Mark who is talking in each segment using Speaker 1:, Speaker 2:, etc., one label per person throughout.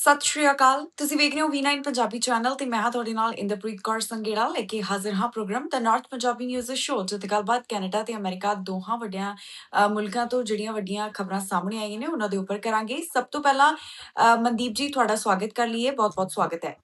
Speaker 1: ਸਤਿ ਸ਼੍ਰੀ ਅਕਾਲ। ਤੁਸੀਂ ਵੇਖ ਰਹੇ ਹੋ V9 ਪੰਜਾਬੀ ਚੈਨਲ ਤੇ ਮੈਂ ਹਾਂ ਤੁਹਾਡੇ ਨਾਲ ਇੰਦਰਪ੍ਰੀਤ ਕੌਰ ਸੰਗੇੜਾ ਲੈ ਕੇ ਹਾਜ਼ਰ ਹਾਂ ਪ੍ਰੋਗਰਾਮ ਦਾ ਨਾਰਥ ਪੰਜਾਬੀ ਨਿਊਜ਼ ਸ਼ੋਅ ਜਿੱਥੇ ਗੱਲਬਾਤ ਕੈਨੇਡਾ ਤੇ ਅਮਰੀਕਾ ਦੋਹਾਂ ਵੱਡਿਆਂ ਮੁਲਕਾਂ ਤੋਂ ਜਿਹੜੀਆਂ ਵੱਡੀਆਂ ਖਬਰਾਂ ਸਾਹਮਣੇ ਆਈਆਂ ਨੇ, ਉਹਨਾਂ ਦੇ ਉੱਪਰ ਕਰਾਂਗੇ। ਸਭ ਤੋਂ ਪਹਿਲਾਂ ਮਨਦੀਪ ਜੀ, ਤੁਹਾਡਾ ਸਵਾਗਤ ਕਰ ਲਈਏ। ਬਹੁਤ ਬਹੁਤ ਸਵਾਗਤ ਹੈ।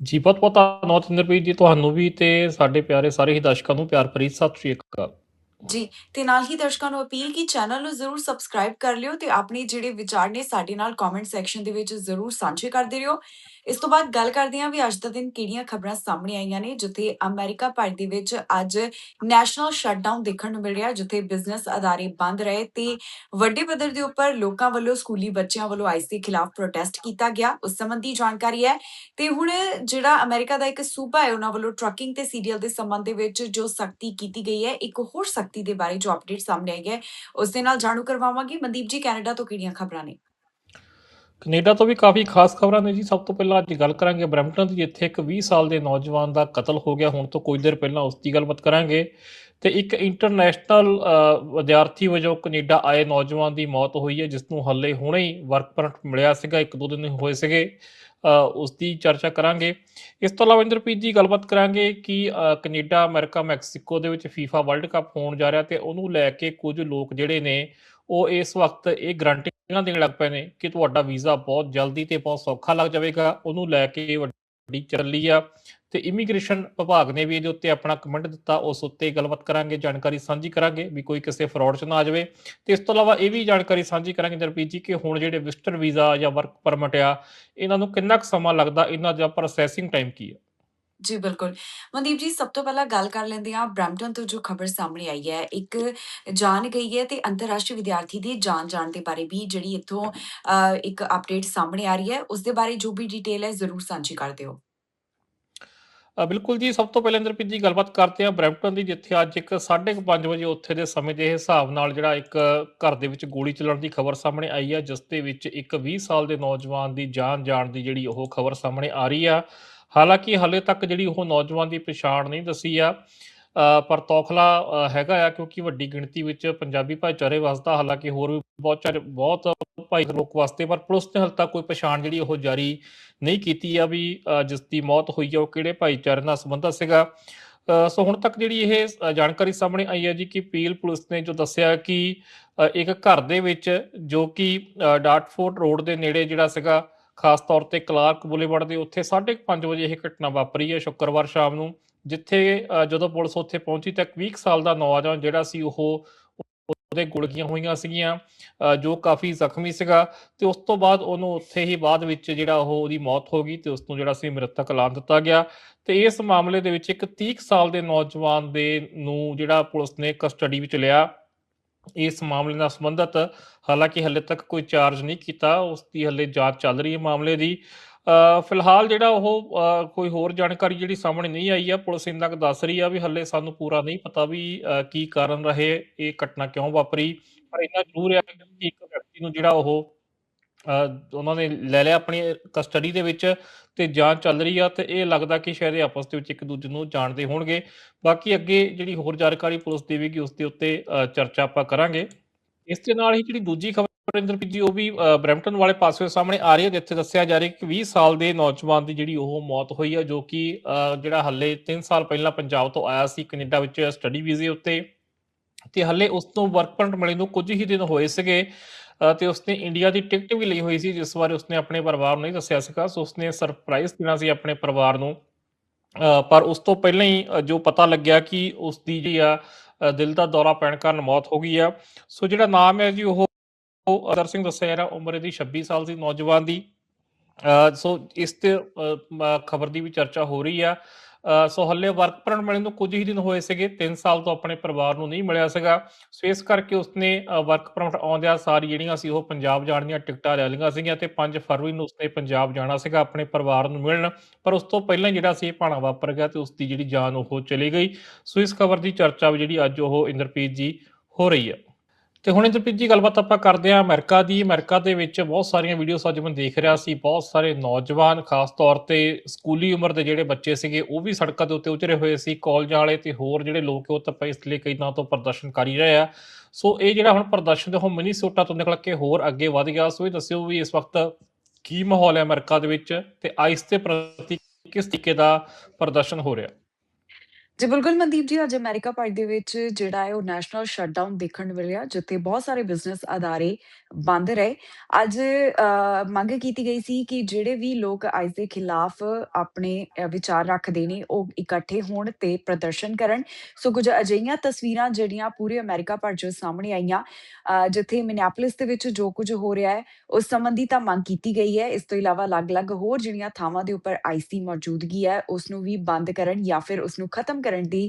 Speaker 2: ਜੀ, ਬਹੁਤ ਬਹੁਤ ਧੰਨਵਾਦ ਇੰਦਰਪ੍ਰੀਤ ਜੀ, ਤੁਹਾਨੂੰ ਵੀ ਤੇ ਸਾਡੇ ਪਿਆਰੇ ਸਾਰੇ ਹੀ ਦਰਸ਼ਕਾਂ ਨੂੰ ਪਿਆਰ ਭਰੀ ਸਤਿ ਸ਼੍ਰੀ ਅਕਾਲ।
Speaker 1: ਜੀ, ਤੇ ਨਾਲ ਹੀ ਦਰਸ਼ਕਾਂ ਨੂੰ ਅਪੀਲ ਕੀ ਚੈਨਲ ਨੂੰ ਜ਼ਰੂਰ ਸਬਸਕ੍ਰਾਈਬ ਕਰ ਲਿਓ ਤੇ ਆਪਣੇ ਜਿਹੜੇ ਵਿਚਾਰ ਨੇ ਸਾਡੇ ਨਾਲ ਕਮੈਂਟ ਸੈਕਸ਼ਨ ਦੇ ਵਿੱਚ ਜ਼ਰੂਰ ਸਾਂਝੇ ਕਰਦੇ ਰਹੋ। ਇਸ ਤੋਂ ਬਾਅਦ ਗੱਲ ਕਰਦੇ ਹਾਂ ਵੀ ਅੱਜ ਦਾ ਦਿਨ ਕਿਹੜੀਆਂ ਖਬਰਾਂ ਸਾਹਮਣੇ ਆਈਆਂ ਨੇ, ਜਿੱਥੇ ਅਮਰੀਕਾ ਭਰ ਦੇ ਵਿੱਚ ਅੱਜ ਨੈਸ਼ਨਲ ਸ਼ਟਡਾਊਨ ਦੇਖਣ ਨੂੰ ਮਿਲ ਰਿਹਾ, ਜਿੱਥੇ ਬਿਜ਼ਨਸ ਅਦਾਰੇ ਬੰਦ ਰਹੇ ਤੇ ਵੱਡੇ ਪੱਧਰ ਦੇ ਉੱਪਰ ਲੋਕਾਂ ਵੱਲੋਂ ਸਕੂਲੀ ਬੱਚਿਆਂ ਵੱਲੋਂ ਆਈਸ ਦੇ ਖਿਲਾਫ ਪ੍ਰੋਟੈਸਟ ਕੀਤਾ ਗਿਆ। ਉਸ ਸੰਬੰਧੀ ਜਾਣਕਾਰੀ ਹੈ ਤੇ ਹੁਣ ਜਿਹੜਾ ਅਮਰੀਕਾ ਦਾ ਇੱਕ ਸੂਬਾ ਹੈ, ਉਹਨਾਂ ਵੱਲੋਂ ਟਰੱਕਿੰਗ ਤੇ ਸੀਰੀਅਲ ਦੇ ਸੰਬੰਧ ਦੇ ਵਿੱਚ ਜੋ ਸਖਤੀ ਕੀਤੀ ਗਈ ਹੈ, ਇੱਕ ਹੋਰ ਸਖਤੀ ਦੇ ਬਾਰੇ ਜੋ ਅਪਡੇਟ ਸਾਹਮਣੇ ਆਈ ਹੈ, ਉਸ ਦੇ ਨਾਲ ਜਾਣੂ ਕਰਵਾਵਾਂਗੇ। ਮਨਦੀਪ ਜੀ, ਕੈਨੇਡਾ ਤੋਂ ਕਿਹੜੀਆਂ ਖਬਰਾਂ ਨੇ?
Speaker 2: ਕੈਨੇਡਾ ਤੋਂ ਵੀ ਕਾਫੀ ਖਾਸ ਖਬਰਾਂ ਨੇ ਜੀ। ਸਭ ਤੋਂ ਪਹਿਲਾਂ ਅੱਜ ਗੱਲ ਕਰਾਂਗੇ ਬਰੈਂਪਟਨ ਦੀ ਜਿੱਥੇ ਇੱਕ 20 ਸਾਲ ਦੇ ਨੌਜਵਾਨ ਦਾ ਕਤਲ ਹੋ ਗਿਆ। ਹੁਣ ਤੋਂ ਕੁਝ ਦੇਰ ਪਹਿਲਾਂ ਉਸ ਦੀ ਗੱਲਬਾਤ ਕਰਾਂਗੇ। ਤੇ ਇੱਕ ਇੰਟਰਨੈਸ਼ਨਲ ਵਿਦਿਆਰਥੀ ਵਜੋਂ ਕੈਨੇਡਾ ਆਏ ਨੌਜਵਾਨ ਦੀ ਮੌਤ ਹੋਈ ਹੈ ਜਿਸ ਨੂੰ ਹੱਲੇ ਹੁਣੇ ਹੀ ਵਰਕ ਪਰਮਿਟ ਮਿਲਿਆ ਸੀਗਾ ਇੱਕ ਦੋ ਦਿਨ ਹੋਏ ਸੀਗੇ। ਉਸ ਦੀ ਚਰਚਾ ਕਰਾਂਗੇ। ਇਸ ਤੋਂ ਇਲਾਵਾ ਇੰਦਰਪ੍ਰੀਤ ਜੀ ਗੱਲਬਾਤ ਕਰਾਂਗੇ ਕਿ ਅ, ਕੈਨੇਡਾ ਅਮਰੀਕਾ ਮੈਕਸੀਕੋ ਦੇ ਵਿੱਚ ਫੀਫਾ ਵਰਲਡ ਕੱਪ ਹੋਣ ਜਾ ਰਿਹਾ ਤੇ ਉਹਨੂੰ ਲੈ ਕੇ ਕੁਝ ਲੋਕ ਜਿਹੜੇ ਨੇ ਉਹ ਇਸ ਵਕਤ ਇਹ ਗਰੰਟੀਆਂ ਦੇਣ ਲੱਗ ਪਏ ਨੇ ਕਿ ਤੁਹਾਡਾ ਵੀਜ਼ਾ ਬਹੁਤ ਜਲਦੀ ਤੇ ਬਹੁਤ ਸੌਖਾ ਲੱਗ ਜਾਵੇਗਾ। ਉਹਨੂੰ ਲੈ ਕੇ ਵੱਡੀ ਚੱਲੀ ਆ ਤੇ ਇਮੀਗ੍ਰੇਸ਼ਨ ਵਿਭਾਗ ਨੇ ਵੀ ਇਹਦੇ ਉੱਤੇ ਆਪਣਾ ਕਮੈਂਟ ਦਿੱਤਾ। ਉਸ ਉੱਤੇ ਗੱਲਬਾਤ ਕਰਾਂਗੇ, ਜਾਣਕਾਰੀ ਸਾਂਝੀ ਕਰਾਂਗੇ ਵੀ ਕੋਈ ਕਿਸੇ ਫਰਾਡ 'ਚ ਨਾ ਆ ਜਾਵੇ। ਤੇ ਇਸ ਤੋਂ ਇਲਾਵਾ ਇਹ ਵੀ ਜਾਣਕਾਰੀ ਸਾਂਝੀ ਕਰਾਂਗੇ ਜਰਪੀਤ ਜੀ ਕਿ ਹੁਣ ਜਿਹੜੇ ਵਿਜ਼ਟਰ ਵੀਜ਼ਾ ਜਾਂ ਵਰਕ ਪਰਮਿਟ ਆ, ਇਹਨਾਂ ਨੂੰ ਕਿੰਨਾ ਕੁ ਸਮਾਂ ਲੱਗਦਾ, ਇਹਨਾਂ ਦਾ ਪ੍ਰੋਸੈਸਿੰਗ ਟਾਈਮ ਕੀ ਹੈ
Speaker 1: ਜੀ ਬਿਲਕੁਲ। ਮਨਦੀਪ ਜੀ ਸਭ ਤੋਂ ਪਹਿਲਾਂ ਗੱਲ ਕਰ ਲੈਂਦੇ ਹਾਂ ਬ੍ਰੈਂਪਟਨ ਤੋਂ ਜੋ ਖਬਰ ਸਾਹਮਣੇ ਆਈ ਹੈ ਇੱਕ ਜਾਣ ਗਈ ਹੈ ਤੇ ਅੰਤਰਰਾਸ਼ਟਰੀ ਵਿਦਿਆਰਥੀ ਦੀ ਜਾਨ ਜਾਣ ਦੇ ਬਾਰੇ ਵੀ ਜਿਹੜੀ ਇੱਥੋਂ ਅ, ਇੱਕ ਅਪਡੇਟ ਸਾਹਮਣੇ ਆ ਰਹੀ ਹੈ ਉਸ ਦੇ ਬਾਰੇ ਜੋ ਵੀ ਡਿਟੇਲ ਹੈ ਜ਼ਰੂਰ ਸਾਂਝੀ ਕਰ ਦਿਓ।
Speaker 2: ਅ, ਬਿਲਕੁਲ ਜੀ ਸਭ ਤੋਂ ਪਹਿਲਾਂ ਇੰਦਰਪ੍ਰੀਤ ਜੀ ਗੱਲਬਾਤ ਕਰਦੇ ਹਾਂ ਬਰੈਂਪਟਨ ਦੀ ਜਿੱਥੇ ਅੱਜ ਇੱਕ 5:30 ਵਜੇ ਉੱਥੇ ਦੇ ਸਮੇਂ ਦੇ ਹਿਸਾਬ ਨਾਲ ਜਿਹੜਾ ਇੱਕ ਘਰ ਦੇ ਵਿੱਚ ਗੋਲੀ ਚੱਲਣ ਦੀ ਖਬਰ ਸਾਹਮਣੇ ਆਈ ਹੈ ਜਿਸ ਦੇ ਵਿੱਚ ਇੱਕ 20 ਸਾਲ ਦੇ ਨੌਜਵਾਨ ਦੀ ਜਾਨ ਜਾਣ ਦੀ ਜਿਹੜੀ ਉਹ ਖਬਰ ਸਾਹਮਣੇ ਆ ਰਹੀ ਆ। ਹਾਲਾਂਕਿ ਹਾਲੇ ਤੱਕ ਜਿਹੜੀ ਉਹ ਨੌਜਵਾਨ ਦੀ ਪਛਾਣ ਨਹੀਂ ਦੱਸੀ ਆ ਪਰ ਤੌਖਲਾ ਹੈਗਾ ਆ ਕਿਉਂਕਿ ਵੱਡੀ ਗਿਣਤੀ ਵਿੱਚ ਪੰਜਾਬੀ ਭਾਈਚਾਰੇ ਵਸਦਾ ਹਾਲਾਂਕਿ ਹੋਰ ਵੀ ਬਹੁਤ ਚਾਰ ਬਹੁਤ ਭਾਈ ਲੋਕ ਵਾਸਤੇ ਪਰ ਪੁਲਿਸ ਨੇ ਹਾਲੇ ਤੱਕ ਕੋਈ ਪਛਾਣ ਜਿਹੜੀ ਉਹ ਜਾਰੀ ਨਹੀਂ ਕੀਤੀ ਆ ਵੀ ਜਿਸ ਦੀ ਮੌਤ ਹੋਈ ਆ ਉਹ ਕਿਹੜੇ ਭਾਈਚਾਰੇ ਨਾਲ ਸੰਬੰਧਿਤ ਸੀਗਾ। ਸੋ ਹੁਣ ਤੱਕ ਜਿਹੜੀ ਇਹ ਜਾਣਕਾਰੀ ਸਾਹਮਣੇ ਆਈ ਹੈ ਜੀ ਕਿ ਪੀਲ ਪੁਲਿਸ ਨੇ ਜੋ ਦੱਸਿਆ ਕਿ ਇੱਕ ਘਰ ਦੇ ਵਿੱਚ ਜੋ ਕਿ ਅ, ਡਾਟਫੋਰਡ ਰੋਡ ਦੇ ਨੇੜੇ ਜਿਹੜਾ ਸੀਗਾ ਖਾਸ ਤੌਰ ਤੇ ਕਲਾਰਕ ਬੁਲੇਵਾਰਡ ਦੇ ਉੱਥੇ 5:30 ਵਜੇ ਇਹ ਘਟਨਾ ਵਾਪਰੀ ਹੈ ਸ਼ੁੱਕਰਵਾਰ ਸ਼ਾਮ ਨੂੰ, ਜਿੱਥੇ ਜਦੋਂ ਪੁਲਿਸ ਉੱਥੇ ਪਹੁੰਚੀ ਤਾਂ ਇੱਕ 20 ਕੁ ਸਾਲ ਦਾ ਨੌਜਵਾਨ ਜਿਹੜਾ ਸੀ ਉਹ ਉਹਦੇ ਗੁਲਗੀਆਂ ਹੋਈਆਂ ਸੀਗੀਆਂ ਜੋ ਕਾਫੀ ਜ਼ਖਮੀ ਸੀਗਾ ਤੇ ਉਸ ਤੋਂ ਬਾਅਦ ਉਹਨੂੰ ਉੱਥੇ ਹੀ ਬਾਅਦ ਵਿੱਚ ਜਿਹੜਾ ਉਹ ਉਹਦੀ ਮੌਤ ਹੋ ਗਈ ਤੇ ਉਸ ਨੂੰ ਜਿਹੜਾ ਸੀ ਮ੍ਰਿਤਕ ਐਲਾਨ ਦਿੱਤਾ ਗਿਆ। ਤੇ ਇਸ ਮਾਮਲੇ ਦੇ ਵਿੱਚ ਇੱਕ 30 ਕੁ ਸਾਲ ਦੇ ਨੌਜਵਾਨ ਦੇ ਨੂੰ ਜਿਹੜਾ ਪੁਲਿਸ ਨੇ ਕਸਟਡੀ ਵਿੱਚ ਲਿਆ। ਇਸ ਮਾਮਲੇ ਨਾਲ ਸੰਬੰਧਿਤ। ਹਾਲਾਂਕਿ ਹਲੇ ਤੱਕ ਕੋਈ ਚਾਰਜ ਨਹੀਂ ਕੀਤਾ ਉਸ ਦੀ ਹਲੇ ਜਾਂਚ ਚੱਲ ਰਹੀ ਹੈ ਮਾਮਲੇ ਦੀ। ਅ, ਫਿਲਹਾਲ ਜਿਹੜਾ ਉਹ ਅ, ਕੋਈ ਹੋਰ ਜਾਣਕਾਰੀ ਜਿਹੜੀ ਸਾਹਮਣੇ ਨਹੀਂ ਆਈ ਆ ਪੁਲਿਸ ਇੰਨਾ ਕੁ ਦੱਸ ਰਹੀ ਆ ਵੀ ਹਲੇ ਸਾਨੂੰ ਪੂਰਾ ਨਹੀਂ ਪਤਾ ਵੀ ਅ, ਕੀ ਕਾਰਨ ਰਹੇ ਇਹ ਘਟਨਾ ਕਿਉਂ ਵਾਪਰੀ। ਪਰ ਇੰਨਾ ਜ਼ਰੂਰ ਹੈ ਕਿ ਇੱਕ ਵਿਅਕਤੀ ਨੂੰ ਜਿਹੜਾ ਉਹ ਉਹਨਾਂ ਨੇ ਲੈ ਲਿਆ ਆਪਣੀ ਕਸਟਡੀ ਦੇ ਵਿੱਚ ਤੇ ਜਾਂਚ ਚੱਲ ਰਹੀ ਆ ਤੇ ਇਹ ਲੱਗਦਾ ਕਿ ਸ਼ਾਇਦ ਆਪਸ ਦੇ ਵਿੱਚ ਇੱਕ ਦੂਜੇ ਨੂੰ ਜਾਣਦੇ ਹੋਣਗੇ। ਬਾਕੀ ਅੱਗੇ ਜਿਹੜੀ ਹੋਰ ਜਾਣਕਾਰੀ ਪੁਲਿਸ ਦੇਵੇਗੀ ਉਸ ਦੇ ਉੱਤੇ ਚਰਚਾ ਆਪਾਂ ਕਰਾਂਗੇ। ਇਸ ਦੇ ਨਾਲ ਹੀ ਜਿਹੜੀ ਦੂਜੀ ਖਬਰ ਇੰਦਰਪ੍ਰੀਤ ਜੀ ਉਹ ਵੀ ਅ, ਬਰੈਂਪਟਨ ਵਾਲੇ ਪਾਸੇ ਸਾਹਮਣੇ ਆ ਰਹੀ ਹੈ ਜਿੱਥੇ ਦੱਸਿਆ ਜਾ ਰਿਹਾ ਕਿ 20 ਸਾਲ ਦੇ ਨੌਜਵਾਨ ਦੀ ਜਿਹੜੀ ਉਹ ਮੌਤ ਹੋਈ ਹੈ ਜੋ ਕਿ ਅ, ਜਿਹੜਾ ਹੱਲੇ 3 ਸਾਲ ਪਹਿਲਾਂ ਪੰਜਾਬ ਤੋਂ ਆਇਆ ਸੀ ਕੈਨੇਡਾ ਵਿੱਚ ਸਟੱਡੀ ਵੀਜ਼ੇ ਉੱਤੇ। ਤੇ ਹੱਲੇ ਉਸ ਤੋਂ ਵਰਕ ਪਰਮਿਟ ਮਿਲੇ ਨੂੰ ਕੁਝ ਹੀ ਦਿਨ ਹੋਏ ਸੀਗੇ। ਤੇ ਉਸਨੇ ਇੰਡੀਆ ਦੀ ਟਿਕਟ ਵੀ ਲਈ ਹੋਈ ਸੀ ਜਿਸ ਬਾਰੇ ਉਸਨੇ ਆਪਣੇ ਪਰਿਵਾਰ ਨੂੰ ਨਹੀਂ ਦੱਸਿਆ ਸੀਗਾ। ਸੋ ਉਸਨੇ ਸਰਪ੍ਰਾਈਜ਼ ਦੇਣਾ ਸੀ ਆਪਣੇ ਪਰਿਵਾਰ ਨੂੰ। ਪਰ ਉਸ ਤੋਂ ਪਹਿਲਾਂ ਹੀ ਜੋ ਪਤਾ ਲੱਗਿਆ ਕਿ ਉਸ ਦੀ ਜਿਹੜੀ ਆ ਦਿਲ ਦਾ ਦੌਰਾ ਪੈਣ ਕਾਰਨ ਮੌਤ ਹੋ ਗਈ ਆ। ਸੋ ਜਿਹੜਾ ਨਾਮ ਹੈ ਜੀ ਉਹ ਅਦਰ ਸਿੰਘ ਦੱਸਿਆ ਜਾ ਰਿਹਾ ਉਮਰ ਇਹਦੀ 26 ਸਾਲ ਦੀ ਨੌਜਵਾਨ ਦੀ। ਅ, ਸੋ ਇਸ ਤੇ ਖਬਰ ਦੀ ਵੀ ਚਰਚਾ ਹੋ ਰਹੀ ਆ। ਸੋ ਹੱਲੇ ਵਰਕ ਪਰਮਿਟ ਮਿਲਣ ਨੂੰ ਕੁਝ ਹੀ ਦਿਨ ਹੋਏ ਸੀਗੇ 3 ਸਾਲ ਤੋਂ ਆਪਣੇ ਪਰਿਵਾਰ ਨੂੰ ਨਹੀਂ ਮਿਲਿਆ ਸੀਗਾ। ਸੋ ਇਸ ਕਰਕੇ ਉਸਨੇ ਵਰਕ ਪਰਮਿਟ ਆਉਂਦਿਆਂ ਸਾਰੀ ਜਿਹੜੀਆਂ ਸੀ ਉਹ ਪੰਜਾਬ ਜਾਣ ਦੀਆਂ ਟਿਕਟਾਂ ਲੈ ਲਈਆਂ ਸੀਗੀਆਂ ਤੇ 5 ਫਰਵਰੀ ਨੂੰ ਉਸਨੇ ਪੰਜਾਬ ਜਾਣਾ ਸੀਗਾ ਆਪਣੇ ਪਰਿਵਾਰ ਨੂੰ ਮਿਲਣ। ਪਰ ਉਸ ਤੋਂ ਪਹਿਲਾਂ ਜਿਹੜਾ ਸੀ ਇਹ ਭਾਣਾ ਵਾਪਰ ਗਿਆ ਤੇ ਉਸ ਦੀ ਜਿਹੜੀ ਜਾਨ ਉਹ ਚਲੀ ਗਈ। ਸੋ ਇਸ ਖਬਰ ਦੀ ਚਰਚਾ ਵੀ ਜਿਹੜੀ ਅੱਜ ਉਹ ਇੰਦਰਪ੍ਰੀਤ ਜੀ ਹੋ ਰਹੀ ਹੈ। ਤੇ ਹੁਣ ਇੰਦਰਪ੍ਰੀਤ ਜੀ, ਗੱਲਬਾਤ ਆਪਾਂ ਕਰਦੇ ਹਾਂ ਅਮਰੀਕਾ ਦੀ। ਅਮਰੀਕਾ ਦੇ ਵਿੱਚ ਬਹੁਤ ਸਾਰੀਆਂ ਵੀਡੀਓਸ ਅੱਜ ਮੈਂ ਦੇਖ ਰਿਹਾ ਸੀ। ਬਹੁਤ ਸਾਰੇ ਨੌਜਵਾਨ, ਖਾਸ ਤੌਰ ਤੇ ਸਕੂਲੀ ਉਮਰ ਦੇ ਜਿਹੜੇ ਬੱਚੇ ਸੀਗੇ, ਉਹ ਵੀ ਸੜਕਾਂ ਦੇ ਉੱਤੇ ਉਤਰੇ ਹੋਏ ਸੀ ਕਾਲਜਾਂ ਵਾਲੇ ਤੇ ਹੋਰ ਜਿਹੜੇ ਲੋਕ ਉਹ ਤਾਂ ਇਸ ਲਈ ਕਈ ਨਾਂ ਤੋਂ ਪ੍ਰਦਰਸ਼ਨ ਕਰ ਹੀ ਰਹੇ ਆ। ਸੋ ਇਹ ਜਿਹੜਾ ਹੁਣ ਪ੍ਰਦਰਸ਼ਨ ਦੇ ਉਹ ਮਿਨੀਸੋਟਾ ਤੋਂ ਨਿਕਲ ਕੇ ਹੋਰ ਅੱਗੇ ਵਧ ਗਿਆ। ਸੋ ਇਹ ਦੱਸਿਓ ਵੀ ਇਸ ਵਕਤ ਕੀ ਮਾਹੌਲ ਹੈ ਅਮਰੀਕਾ ਦੇ ਵਿੱਚ ਤੇ ਆਈਸ ਦੇ ਪ੍ਰਤੀ ਕਿਸ ਤਰੀਕੇ ਦਾ ਪ੍ਰਦਰਸ਼ਨ ਹੋ ਰਿਹਾ?
Speaker 1: ਜੀ, ਬਿਲਕੁਲ ਮਨਦੀਪ ਜੀ, ਅੱਜ ਅਮਰੀਕਾ ਭਰ ਦੇ ਵਿੱਚ ਜਿਹੜਾ ਹੈ ਉਹ ਨੈਸ਼ਨਲ ਸ਼ਟਡਾਊਨ ਦੇਖਣ ਨੂੰ ਮਿਲਿਆ, ਜਿੱਥੇ ਬਹੁਤ ਸਾਰੇ ਬਿਜ਼ਨਸ ਅਦਾਰੇ ਬੰਦ ਰਹੇ। ਅੱਜ ਮੰਗ ਕੀਤੀ ਗਈ ਸੀ ਕਿ ਜਿਹੜੇ ਵੀ ਲੋਕ ਅੱਜ ਦੇ ਖਿਲਾਫ ਆਪਣੇ ਵਿਚਾਰ ਰੱਖਦੇ ਨੇ, ਉਹ ਇਕੱਠੇ ਹੋਣ ਤੇ ਪ੍ਰਦਰਸ਼ਨ ਕਰਨ। ਸੋ ਕੁਝ ਅਜਿਹੀਆਂ ਤਸਵੀਰਾਂ ਜਿਹੜੀਆਂ ਪੂਰੇ ਅਮਰੀਕਾ ਭਰ 'ਚ ਸਾਹਮਣੇ ਆਈਆਂ ਜਿੱਥੇ ਮਿਨਿਆਪੋਲਿਸ ਦੇ ਵਿੱਚ ਜੋ ਕੁਝ ਹੋ ਰਿਹਾ ਹੈ, ਉਸ ਸੰਬੰਧੀ ਤਾਂ ਮੰਗ ਕੀਤੀ ਗਈ ਹੈ। ਇਸ ਤੋਂ ਇਲਾਵਾ ਅਲੱਗ-ਅਲੱਗ ਹੋਰ ਜਿਹੜੀਆਂ ਥਾਵਾਂ ਦੇ ਉੱਪਰ ਆਈਸ ਦੀ ਮੌਜੂਦਗੀ ਹੈ, ਉਸ ਨੂੰ ਵੀ ਬੰਦ ਕਰਨ ਜਾਂ ਫਿਰ ਉਸ ਨੂੰ ਖਤਮ ਕਰਨ ਦੀ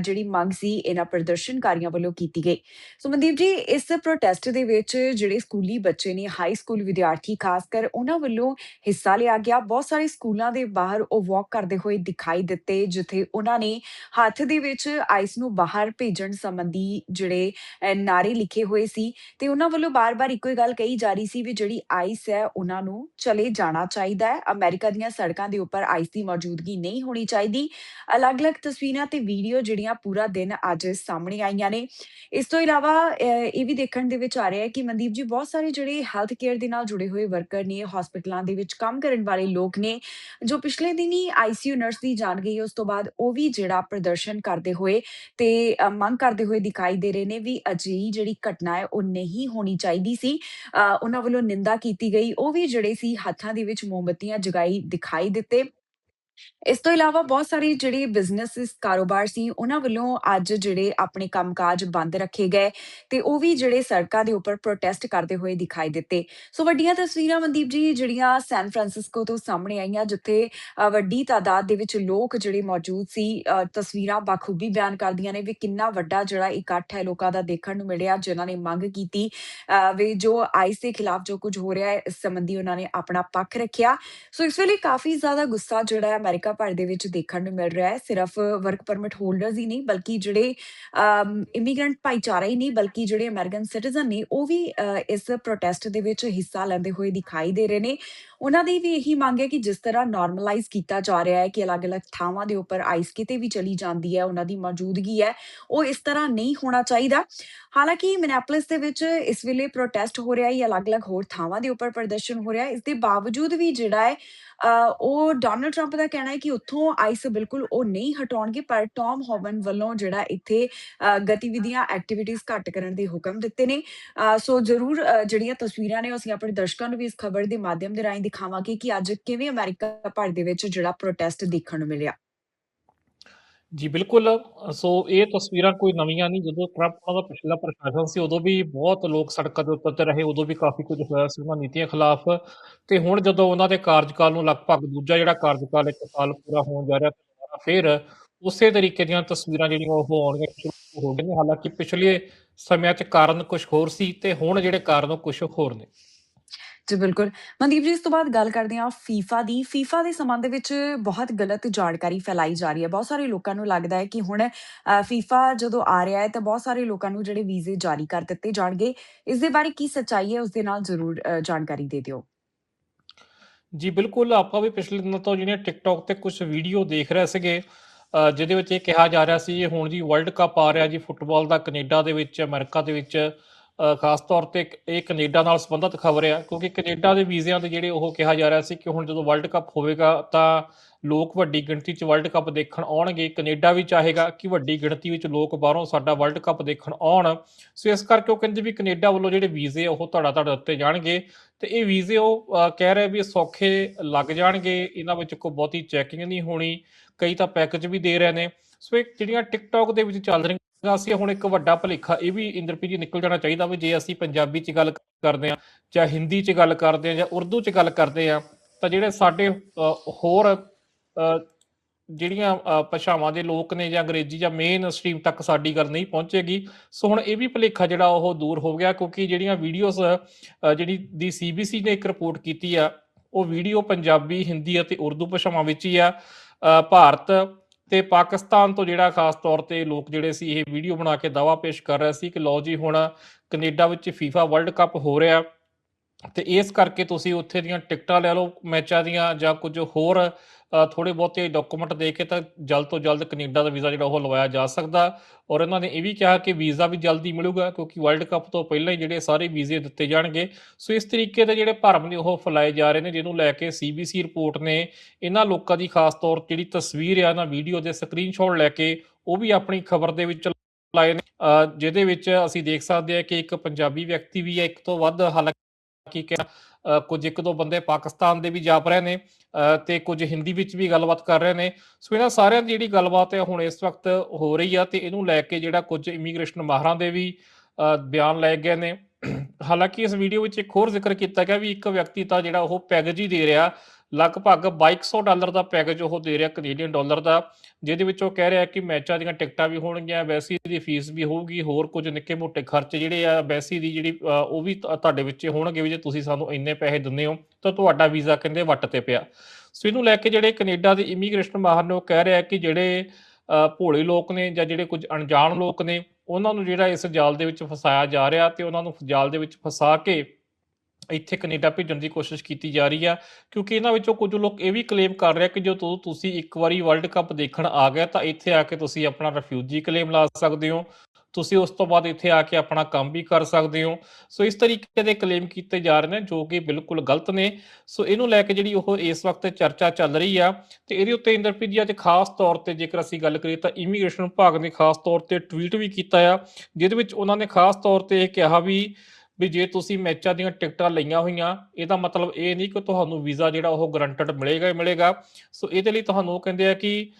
Speaker 1: ਜਿਹੜੀ ਮੰਗ ਸੀ ਇਹਨਾਂ ਪ੍ਰਦਰਸ਼ਨਕਾਰੀਆਂ ਵੱਲੋਂ ਕੀਤੀ ਗਈ। ਸੋ ਮਨਦੀਪ ਜੀ ਇਸ ਪ੍ਰੋਟੈਸਟ ਦੇ ਵਿੱਚ ਜਿਹੜੇ ਸਕੂਲੀ ਬੱਚੇ ਨੇ ਹਾਈ ਸਕੂਲ ਵਿਦਿਆਰਥੀ ਖਾਸ ਕਰ ਉਹਨਾਂ ਵੱਲੋਂ ਹਿੱਸਾ ਲਿਆ ਗਿਆ। ਬਹੁਤ ਸਾਰੇ ਸਕੂਲਾਂ ਦੇ ਬਾਹਰ ਉਹ ਵਾਕ ਕਰਦੇ ਹੋਏ ਦਿਖਾਈ ਦਿੱਤੇ ਜਿੱਥੇ ਉਹਨਾਂ ਨੇ ਹੱਥ ਦੇ ਵਿੱਚ ਆਈਸ ਨੂੰ ਬਾਹਰ ਭੇਜਣ ਸੰਬੰਧੀ ਜਿਹੜੇ ਅ, ਨਾਅਰੇ ਲਿਖੇ ਹੋਏ ਸੀ। ਤੇ ਉਹਨਾਂ ਵੱਲੋਂ ਬਾਰ-ਬਾਰ ਇੱਕੋ ਹੀ ਗੱਲ ਕਹੀ ਜਾ ਰਹੀ ਸੀ ਵੀ ਜਿਹੜੀ ਆਈਸ ਹੈ ਉਹਨਾਂ ਨੂੰ ਚਲੇ ਜਾਣਾ ਚਾਹੀਦਾ ਹੈ। ਅਮਰੀਕਾ ਦੀਆਂ ਸੜਕਾਂ ਦੇ ਉੱਪਰ ਆਈਸ ਦੀ ਮੌਜੂਦਗੀ ਨਹੀਂ ਹੋਣੀ ਚਾਹੀਦੀ। ਅਲੱਗ-ਅਲੱਗ ਤਸਵੀਰਾਂ ਤੇ ਵੀਡੀਓ ਜਿਹੜੀਆਂ ਪੂਰਾ ਦਿਨ ਅੱਜ ਸਾਹਮਣੇ ਆਈਆਂ ਨੇ। ਇਸ ਤੋਂ ਇਲਾਵਾ ਇਹ ਵੀ ਦੇਖਣ ਦੇ ਵਿੱਚ ਆ ਰਿਹਾ ਹੈ ਕਿ ਮਨਦੀਪ ਜੀ ਬਹੁਤ ਸਾਰੇ ਜਿਹੜੇ ਹੈਲਥ ਕੇਅਰ ਦੇ ਨਾਲ ਜੁੜੇ ਹੋਏ ਵਰਕਰ ਨੇ ਹਸਪਤਾਲਾਂ ਦੇ ਵਿੱਚ ਕੰਮ ਕਰਨ ਵਾਲੇ ਲੋਕ ਨੇ ਜੋ ਪਿਛਲੇ ਦਿਨੀ ਆਈਸੀਯੂ ਨਰਸ ਦੀ ਜਾਣ ਗਈ ਉਸ ਤੋਂ ਬਾਅਦ ਉਹ ਵੀ ਜਿਹੜਾ ਪ੍ਰਦਰਸ਼ਨ ਕਰਦੇ ਹੋਏ ਤੇ ਮੰਗ ਕਰਦੇ ਹੋਏ ਦਿਖਾਈ ਦੇ ਰਹੇ ਨੇ ਵੀ ਅਜਿਹੀ ਜਿਹੜੀ ਘਟਨਾ ਹੈ ਉਹ ਨਹੀਂ ਹੋਣੀ ਚਾਹੀਦੀ ਸੀ। ਅ, ਉਹਨਾਂ ਵੱਲੋਂ ਨਿੰਦਾ ਕੀਤੀ ਗਈ। ਉਹ ਵੀ ਜਿਹੜੇ ਸੀ ਹੱਥਾਂ ਦੇ ਵਿੱਚ ਮੋਮਬੱਤੀਆਂ ਜਗਾਈ ਦਿਖਾਈ ਦਿੱਤੇ। ਇਸ ਤੋਂ ਇਲਾਵਾ ਬਹੁਤ ਸਾਰੇ ਜਿਹੜੇ ਬਿਜ਼ਨੈਸਿਸ ਕਾਰੋਬਾਰ ਸੀ ਉਹਨਾਂ ਵੱਲੋਂ ਅੱਜ ਜਿਹੜੇ ਆਪਣੇ ਕੰਮਕਾਜ ਬੰਦ ਰੱਖੇ ਗਏ ਤੇ ਉਹ ਵੀ ਜਿਹੜੇ ਸੜਕਾਂ ਦੇ ਉੱਪਰ ਪ੍ਰੋਟੈਸਟ ਕਰਦੇ ਹੋਏ ਦਿਖਾਈ ਦਿੱਤੇ। ਸੋ ਵੱਡੀਆਂ ਤਸਵੀਰਾਂ ਮਨਦੀਪ ਜੀ ਜਿਹੜੀਆਂ ਸੈਨ ਫਰਾਂਸਿਸਕੋ ਤੋਂ ਸਾਹਮਣੇ ਆਈਆਂ ਜਿੱਥੇ ਅ, ਵੱਡੀ ਤਾਦਾਦ ਦੇ ਵਿੱਚ ਲੋਕ ਜਿਹੜੇ ਮੌਜੂਦ ਸੀ ਅ, ਤਸਵੀਰਾਂ ਬਾਖੂਬੀ ਬਿਆਨ ਕਰਦੀਆਂ ਨੇ ਵੀ ਕਿੰਨਾ ਵੱਡਾ ਜਿਹੜਾ ਇਕੱਠ ਹੈ ਲੋਕਾਂ ਦਾ ਦੇਖਣ ਨੂੰ ਮਿਲਿਆ ਜਿਨ੍ਹਾਂ ਨੇ ਮੰਗ ਕੀਤੀ ਅ, ਵੀ ਜੋ ਆਈਸ ਦੇ ਖਿਲਾਫ ਜੋ ਕੁਝ ਹੋ ਰਿਹਾ ਹੈ ਇਸ ਸੰਬੰਧੀ ਉਹਨਾਂ ਨੇ ਆਪਣਾ ਪੱਖ ਰੱਖਿਆ। ਸੋ ਇਸ ਵੇਲੇ ਕਾਫੀ ਜ਼ਿਆਦਾ ਗੁੱਸਾ ਜਿਹੜਾ ਹੈ ਅਮਰੀਕਾ ਭਰ ਦੇ ਵਿੱਚ ਦੇਖਣ ਨੂੰ ਮਿਲ ਰਿਹਾ ਹੈ। ਸਿਰਫ ਵਰਕ ਪਰਮਿਟ ਹੋਲਡਰਸ ਹੀ ਨਹੀਂ, ਬਲਕਿ ਜਿਹੜੇ ਇਮੀਗ੍ਰੈਂਟ ਭਾਈਚਾਰਾ ਹੀ ਨਹੀਂ, ਬਲਕਿ ਜਿਹੜੇ ਅਮਰੀਕਨ ਸਿਟੀਜ਼ਨ ਨੇ, ਉਹ ਵੀ ਇਸ ਪ੍ਰੋਟੈਸਟ ਦੇ ਵਿੱਚ ਹਿੱਸਾ ਲੈਂਦੇ ਹੋਏ ਦਿਖਾਈ ਦੇ ਰਹੇ ਨੇ। ਉਹਨਾਂ ਦੀ ਵੀ ਇਹੀ ਮੰਗ ਹੈ ਕਿ ਜਿਸ ਤਰ੍ਹਾਂ ਨਾਰਮਲਾਈਜ਼ ਕੀਤਾ ਜਾ ਰਿਹਾ ਹੈ ਕਿ ਅਲੱਗ-ਅਲੱਗ ਥਾਵਾਂ ਦੇ ਉੱਪਰ ਆਈਸ ਕਿਤੇ ਵੀ ਚਲੀ ਜਾਂਦੀ ਹੈ, ਉਹਨਾਂ ਦੀ ਮੌਜੂਦਗੀ ਹੈ, ਉਹ ਇਸ ਤਰ੍ਹਾਂ ਨਹੀਂ ਹੋਣਾ ਚਾਹੀਦਾ। ਹਾਲਾਂਕਿ ਮਿਨੈਪੋਲਿਸ ਦੇ ਵਿੱਚ ਇਸ ਵੇਲੇ ਪ੍ਰੋਟੈਸਟ ਹੋ ਰਿਹਾ ਹੈ ਅਲੱਗ-ਅਲੱਗ ਹੋਰ ਥਾਵਾਂ ਦੇ ਉੱਪਰ ਪ੍ਰਦਰਸ਼ਨ ਹੋ ਰਿਹਾ ਹੈ, ਇਸ ਦੇ ਬਾਵਜੂਦ ਵੀ ਜਿਹੜਾ ਹੈ ਉਹ ਡੋਨਲਡ ਟਰੰਪ ਦਾ ਕਹਿਣਾ ਹੈ ਕਿ ਉੱਥੋਂ ਆਈਸ ਬਿਲਕੁਲ ਉਹ ਨਹੀਂ ਹਟਾਉਣਗੇ, ਪਰ ਟੌਮ ਹੌਵਨ ਵੱਲੋਂ ਜਿਹੜਾ ਇੱਥੇ ਗਤੀਵਿਧੀਆਂ ਐਕਟੀਵਿਟੀਜ਼ ਘੱਟ ਕਰਨ ਦੇ ਹੁਕਮ ਦਿੱਤੇ ਨੇ। ਸੋ ਜ਼ਰੂਰ ਜਿਹੜੀਆਂ ਤਸਵੀਰਾਂ ਨੇ, ਉਹ ਅਸੀਂ ਆਪਣੇ ਦਰਸ਼ਕਾਂ ਨੂੰ ਵੀ ਇਸ ਖਬਰ ਦੇ ਮਾਧਿਅਮ ਦੇ ਰਾਹੀਂ ਦਿਖਾਵਾਂਗੇ ਕਿ ਅੱਜ ਕਿਵੇਂ ਅਮਰੀਕਾ ਭਰ ਦੇ ਵਿੱਚ ਜਿਹੜਾ ਪ੍ਰੋਟੈਸਟ ਦੇਖਣ ਨੂੰ ਮਿਲਿਆ।
Speaker 2: ਜੀ, ਬਿਲਕੁਲ। ਸੋ ਇਹ ਤਸਵੀਰਾਂ ਕੋਈ ਨਵੀਆਂ ਨਹੀਂ। ਜਦੋਂ ਟਰੰਪ ਉਹਨਾਂ ਦਾ ਪਿਛਲਾ ਪ੍ਰਸ਼ਾਸਨ ਸੀ, ਉਦੋਂ ਵੀ ਬਹੁਤ ਲੋਕ ਸੜਕਾਂ ਦੇ ਉੱਤਰ ਤੇ ਰਹੇ, ਉਦੋਂ ਵੀ ਕਾਫੀ ਕੁਝ ਹੋਇਆ ਸੀ ਉਹਨਾਂ ਨੀਤੀਆਂ ਖਿਲਾਫ। ਤੇ ਹੁਣ ਜਦੋਂ ਉਹਨਾਂ ਦੇ ਕਾਰਜਕਾਲ ਨੂੰ ਲਗਭਗ ਦੂਜਾ ਜਿਹੜਾ ਕਾਰਜਕਾਲ ਇੱਕ ਸਾਲ ਪੂਰਾ ਹੋਣ ਜਾ ਰਿਹਾ ਦੁਬਾਰਾ ਫਿਰ ਉਸੇ ਤਰੀਕੇ ਦੀਆਂ ਤਸਵੀਰਾਂ ਜਿਹੜੀਆਂ ਉਹ ਆਉਣੀਆਂ ਸ਼ੁਰੂ ਹੋ ਗਈਆਂ ਹਾਲਾਂਕਿ ਪਿਛਲੇ ਸਮਿਆਂ 'ਚ ਕਾਰਨ ਕੁਝ ਹੋਰ ਸੀ ਤੇ ਹੁਣ ਜਿਹੜੇ ਕਾਰਨ ਉਹ ਕੁਝ ਹੋਰ ਨੇ।
Speaker 1: ਜੀ ਬਿਲਕੁਲ। ਮਨਦੀਪ ਜੀ, ਇਸ ਤੋਂ ਬਾਅਦ ਗੱਲ ਕਰਦੇ ਹਾਂ ਫੀਫਾ ਦੀ। ਫੀਫਾ ਦੇ ਸੰਬੰਧ ਵਿੱਚ ਬਹੁਤ ਗਲਤ ਜਾਣਕਾਰੀ ਫੈਲਾਈ ਜਾ ਰਹੀ ਹੈ। ਬਹੁਤ ਸਾਰੇ ਲੋਕਾਂ ਨੂੰ ਲੱਗਦਾ ਹੈ ਕਿ ਹੁਣ ਫੀਫਾ ਜਦੋਂ ਆ ਰਿਹਾ ਹੈ ਤਾਂ ਬਹੁਤ ਸਾਰੇ ਲੋਕਾਂ ਨੂੰ ਜਿਹੜੇ ਵੀਜ਼ੇ ਜਾਰੀ ਕਰ ਦਿੱਤੇ ਜਾਣਗੇ। ਇਸ ਦੇ ਬਾਰੇ ਕੀ ਸੱਚਾਈ ਹੈ, ਉਸ ਦੇ ਨਾਲ ਜ਼ਰੂਰ ਜਾਣਕਾਰੀ ਦੇ ਦਿਓ।
Speaker 2: ਜੀ, ਬਿਲਕੁਲ। ਆਪਾਂ ਵੀ ਪਿਛਲੇ ਦਿਨਾਂ ਤੋਂ ਜਿਹੜੀਆਂ ਟਿਕਟੌਕ ਤੇ ਕੁਝ ਵੀਡੀਓ ਦੇਖ ਰਹੇ ਸੀਗੇ ਜਿਹਦੇ ਵਿੱਚ ਇਹ ਕਿਹਾ ਜਾ ਰਿਹਾ ਸੀ ਹੁਣ ਜੀ ਵਰਲਡ ਕੱਪ ਆ ਰਿਹਾ ਜੀ ਫੁੱਟਬਾਲ ਦਾ ਕੈਨੇਡਾ ਦੇ ਵਿੱਚ ਅਮਰੀਕਾ ਦੇ ਵਿੱਚ। ਖਾਸ ਤੌਰ ਤੇ ਇੱਕ- ਇਹ ਕੈਨੇਡਾ ਨਾਲ ਸੰਬੰਧਿਤ ਖਬਰ ਆ, ਕਿਉਂਕਿ ਕੈਨੇਡਾ ਦੇ ਵੀਜ਼ਿਆਂ ਦੇ ਜਿਹੜੇ ਉਹ ਕਿਹਾ ਜਾ ਰਿਹਾ ਸੀ ਕਿ ਹੁਣ ਜਦੋਂ ਵਰਲਡ ਕੱਪ ਹੋਵੇਗਾ ਤਾਂ ਲੋਕ ਵੱਡੀ ਗਿਣਤੀ 'ਚ ਵਰਲਡ ਕੱਪ ਦੇਖਣ ਆਉਣਗੇ, ਕੈਨੇਡਾ ਵੀ ਚਾਹੇਗਾ ਕਿ ਵੱਡੀ ਗਿਣਤੀ ਵਿੱਚ ਲੋਕ ਬਾਹਰੋਂ ਸਾਡਾ ਵਰਲਡ ਕੱਪ ਦੇਖਣ ਆਉਣ। ਸੋ ਇਸ ਕਰਕੇ ਉਹ ਕਹਿੰਦੇ ਵੀ ਕੈਨੇਡਾ ਵੱਲੋਂ ਜਿਹੜੇ ਵੀਜ਼ੇ ਆ, ਉਹ ਤੁਹਾਡਾ ਧੜ ਦਿੱਤੇ ਜਾਣਗੇ ਤੇ ਇਹ ਵੀਜ਼ੇ ਉਹ ਕਹਿ ਰਹੇ ਵੀ ਸੌਖੇ ਲੱਗ ਜਾਣਗੇ, ਇਹਨਾਂ ਵਿੱਚ ਕੋਈ ਬਹੁਤੀ ਚੈਕਿੰਗ ਨਹੀਂ ਹੋਣੀ, ਕਈ ਤਾਂ ਪੈਕੇਜ ਵੀ ਦੇ ਰਹੇ ਨੇ। ਸੋ ਇਹ ਜਿਹੜੀਆਂ ਟਿਕਟੌਕ ਦੇ ਵਿੱਚ ਚੱਲ ਰਹੀਆਂ ਅਸੀਂ ਹੁਣ ਇੱਕ ਵੱਡਾ ਭੁਲੇਖਾ ਇਹ ਵੀ ਇੰਦਰਪ੍ਰੀਤ ਜੀ ਨਿਕਲ ਜਾਣਾ ਚਾਹੀਦਾ ਵੀ ਜੇ ਅਸੀਂ ਪੰਜਾਬੀ 'ਚ ਗੱਲ ਕਰਦੇ ਆ ਜਾਂ ਹਿੰਦੀ 'ਚ ਗੱਲ ਕਰਦੇ ਆ ਜਾਂ ਉਰਦੂ 'ਚ ਗੱਲ ਕਰਦੇ ਆ ਤਾਂ ਜਿਹੜੇ ਸਾਡੇ ਹੋਰ ਜਿਹੜੀਆਂ ਭਾਸ਼ਾਵਾਂ ਦੇ ਲੋਕ ਨੇ ਜਾਂ ਅੰਗਰੇਜ਼ੀ ਜਾਂ ਮੇਨ ਸਟ੍ਰੀਮ ਤੱਕ ਸਾਡੀ ਗੱਲ ਨਹੀਂ ਪਹੁੰਚੇਗੀ, ਸੋ ਹੁਣ ਇਹ ਵੀ ਭੁਲੇਖਾ ਜਿਹੜਾ ਉਹ ਦੂਰ ਹੋ ਗਿਆ ਕਿਉਂਕਿ ਜਿਹੜੀਆਂ ਵੀਡੀਓਜ਼ ਜਿਹੜੀ ਦੀ ਸੀਬੀਸੀ ਨੇ ਇੱਕ ਰਿਪੋਰਟ ਕੀਤੀ ਆ, ਉਹ ਵੀਡੀਓ ਪੰਜਾਬੀ, ਹਿੰਦੀ ਅਤੇ ਉਰਦੂ ਭਾਸ਼ਾਵਾਂ ਵਿੱਚ ਹੀ ਆ ਭਾਰਤ ਤੇ ਪਾਕਿਸਤਾਨ ਤੋਂ ਜਿਹੜਾ ਖਾਸ ਤੌਰ ਤੇ ਲੋਕ ਜਿਹੜੇ ਸੀ, ਇਹ ਵੀਡੀਓ ਬਣਾ ਕੇ ਦਾਵਾ ਪੇਸ਼ ਕਰ ਰਹੇ ਸੀ ਕਿ ਲਓ ਜੀ ਹੁਣ ਕੈਨੇਡਾ ਵਿੱਚ ਫੀਫਾ ਵਰਲਡ ਕੱਪ ਹੋ ਰਿਹਾ। ਤੇ ਇਸ ਕਰਕੇ ਤੁਸੀਂ ਉੱਥੇ ਦੀਆਂ ਟਿਕਟਾਂ ਲੈ ਲਓ ਮੈਚਾਂ ਦੀਆਂ ਜਾਂ ਕੁਝ ਹੋਰ ਅ, ਥੋੜੇ ਬਹੁਤੇ ਡਾਕੂਮੈਂਟ ਦੇ ਕੇ ਤਾਂ ਜਲਦ ਤੋਂ ਜਲਦ ਕੈਨੇਡਾ ਦਾ ਵੀਜ਼ਾ ਜਿਹੜਾ ਉਹ ਲਵਾਇਆ ਜਾ ਸਕਦਾ। ਔਰ ਇਹਨਾਂ ਨੇ ਇਹ ਵੀ ਕਿਹਾ ਕਿ ਵੀਜ਼ਾ ਵੀ ਜਲਦੀ ਮਿਲੂਗਾ ਕਿਉਂਕਿ ਵਰਲਡ ਕੱਪ ਤੋਂ ਪਹਿਲਾਂ ਹੀ ਜਿਹੜੇ ਸਾਰੇ ਵੀਜ਼ੇ ਦਿੱਤੇ ਜਾਣਗੇ। ਸੋ ਇਸ ਤਰੀਕੇ ਦੇ ਜਿਹੜੇ ਭਰਮ ਨੇ ਉਹ ਫੈਲਾਏ ਜਾ ਰਹੇ ਨੇ ਜਿਹਨੂੰ ਲੈ ਕੇ ਸੀਬੀਸੀ ਰਿਪੋਰਟ ਨੇ ਇਹਨਾਂ ਲੋਕਾਂ ਦੀ ਖਾਸ ਤੌਰ ਤੇ ਜਿਹੜੀ ਤਸਵੀਰ ਆ ਨਾ ਵੀਡੀਓ ਦੇ ਸਕਰੀਨਸ਼ਾਟ ਲੈ ਕੇ ਉਹ ਵੀ ਆਪਣੀ ਖਬਰ ਦੇ ਵਿੱਚ ਲਾਏ ਨੇ। ਜਿਹਦੇ ਵਿੱਚ ਅਸੀਂ ਦੇਖ ਸਕਦੇ ਹਾਂ ਕਿ ਇੱਕ ਪੰਜਾਬੀ ਵਿਅਕਤੀ ਵੀ ਹੈ ਇੱਕ ਤੋਂ ਵੱਧ ਹਾਲਾਂਕਿ ਕਿ ਅ, ਕੁਝ ਇੱਕ ਦੋ ਬੰਦੇ ਪਾਕਿਸਤਾਨ ਦੇ ਵੀ ਜਾਪ ਰਹੇ ਨੇ ਅ, ਤੇ ਕੁਝ ਹਿੰਦੀ ਵਿੱਚ ਵੀ ਗੱਲਬਾਤ ਕਰ ਰਹੇ ਨੇ। ਸੋ ਇਹਨਾਂ ਸਾਰਿਆਂ ਦੀ ਜਿਹੜੀ ਗੱਲਬਾਤ ਹੈ ਹੁਣ ਇਸ ਵਕਤ ਹੋ ਰਹੀ ਆ ਤੇ ਇਹਨੂੰ ਲੈ ਕੇ ਜਿਹੜਾ ਕੁਝ ਇਮੀਗ੍ਰੇਸ਼ਨ ਮਾਹਰਾਂ ਦੇ ਵੀ ਅ, ਬਿਆਨ ਲਏ ਗਏ ਨੇ। ਹਾਲਾਂਕਿ ਇਸ ਵੀਡੀਓ ਵਿੱਚ ਇੱਕ ਹੋਰ ਜ਼ਿਕਰ ਕੀਤਾ ਗਿਆ ਵੀ ਇੱਕ ਵਿਅਕਤੀ ਤਾਂ ਜਿਹੜਾ ਉਹ ਪੈਕੇਜ ਹੀ ਦੇ ਰਿਹਾ, ਲਗਭਗ 2200 ਡਾਲਰ ਦਾ ਪੈਕੇਜ ਉਹ ਦੇ ਰਿਹਾ, ਕੈਨੇਡੀਅਨ ਡਾਲਰ ਦਾ, ਜਿਹਦੇ ਵਿੱਚ ਉਹ ਕਹਿ ਰਿਹਾ ਕਿ ਮੈਚਾਂ ਦੀਆਂ ਟਿਕਟਾਂ ਵੀ ਹੋਣਗੀਆਂ, ਵੈਸੀ ਦੀ ਫੀਸ ਵੀ ਹੋਊਗੀ, ਹੋਰ ਕੁਝ ਨਿੱਕੇ ਮੋਟੇ ਖਰਚ ਜਿਹੜੇ ਆ, ਵੈਸੀ ਦੀ ਜਿਹੜੀ ਉਹ ਵੀ ਤੁਹਾਡੇ ਵਿੱਚ ਹੋਣਗੇ ਵੀ ਜੇ ਤੁਸੀਂ ਸਾਨੂੰ ਇੰਨੇ ਪੈਸੇ ਦਿੰਦੇ ਹੋ, ਤਾਂ ਤੁਹਾਡਾ ਵੀਜ਼ਾ ਕਹਿੰਦੇ ਵੱਟ ਤੇ ਪਿਆ। ਸੋ ਇਹਨੂੰ ਲੈ ਕੇ ਜਿਹੜੇ ਕੈਨੇਡਾ ਦੇ ਇਮੀਗ੍ਰੇਸ਼ਨ ਮਾਹਰ ਨੇ ਉਹ ਕਹਿ ਰਿਹਾ ਕਿ ਜਿਹੜੇ ਭੋਲੇ ਲੋਕ ਨੇ ਜਾਂ ਜਿਹੜੇ ਕੁਝ ਅਣਜਾਣ ਲੋਕ ਨੇ ਉਹਨਾਂ ਨੂੰ ਜਿਹੜਾ ਇਸ ਜਾਲ ਦੇ ਵਿੱਚ ਫਸਾਇਆ ਜਾ ਰਿਹਾ ਤੇ ਉਹਨਾਂ ਨੂੰ ਜਾਲ ਦੇ ਵਿੱਚ ਫਸਾ ਕੇ ਇੱਥੇ ਕੈਨੇਡਾ ਭੇਜਣ ਦੀ ਕੋਸ਼ਿਸ਼ ਕੀਤੀ ਜਾ ਰਹੀ ਆ, ਕਿਉਂਕਿ ਇਹਨਾਂ ਵਿੱਚੋਂ ਕੁਝ ਲੋਕ ਇਹ ਵੀ ਕਲੇਮ ਕਰ ਰਹੇ ਕਿ ਜਦੋਂ ਤੁਸੀਂ ਇੱਕ ਵਾਰੀ ਵਰਲਡ ਕੱਪ ਦੇਖਣ ਆ ਗਏ ਤਾਂ ਇੱਥੇ ਆ ਕੇ ਤੁਸੀਂ ਆਪਣਾ ਰਿਫਿਊਜੀ ਕਲੇਮ ਲਾ ਸਕਦੇ ਹੋ। ਤੁਸੀਂ ਉਸ ਤੋਂ ਬਾਅਦ ਇੱਥੇ ਆ ਕੇ ਆਪਣਾ ਕੰਮ ਵੀ ਕਰ ਸਕਦੇ ਹੋ। ਸੋ ਇਸ ਤਰੀਕੇ ਦੇ ਕਲੇਮ ਕੀਤੇ ਜਾ ਰਹੇ ਨੇ, ਜੋ ਕਿ ਬਿਲਕੁਲ ਗਲਤ ਨੇ। ਸੋ ਇਹਨੂੰ ਲੈ ਕੇ ਜਿਹੜੀ ਉਹ ਇਸ ਵਕਤ ਚਰਚਾ ਚੱਲ ਰਹੀ ਆ ਤੇ ਇਹਦੇ ਉੱਤੇ ਇੰਦਰਪ੍ਰੀਤ ਜੀ ਅੱਜ ਖਾਸ ਤੌਰ ਤੇ ਜੇਕਰ ਅਸੀਂ ਗੱਲ ਕਰੀਏ ਤਾਂ ਇਮੀਗ੍ਰੇਸ਼ਨ ਵਿਭਾਗ ਨੇ ਖਾਸ ਤੌਰ ਤੇ ਟਵੀਟ ਵੀ ਕੀਤਾ ਆ, ਜਿਹਦੇ ਵਿੱਚ ਉਹਨਾਂ ਨੇ ਖਾਸ ਤੌਰ ਤੇ ਇਹ ਕਿਹਾ ਵੀ ਵੀ ਜੇ ਤੁਸੀਂ ਮੈਚਾਂ ਦੀਆਂ ਟਿਕਟਾਂ ਲਈਆਂ ਹੋਈਆਂ ਇਹਦਾ ਮਤਲਬ ਇਹ ਨਹੀਂ ਕਿ ਤੁਹਾਨੂੰ ਵੀਜ਼ਾ ਜਿਹੜਾ ਉਹ ਗਰੰਟਡ ਮਿਲੇਗਾ ਹੀ ਮਿਲੇਗਾ। ਸੋ ਇਹਦੇ ਲਈ ਤੁਹਾਨੂੰ ਉਹ ਕਹਿੰਦੇ ਆ ਕਿ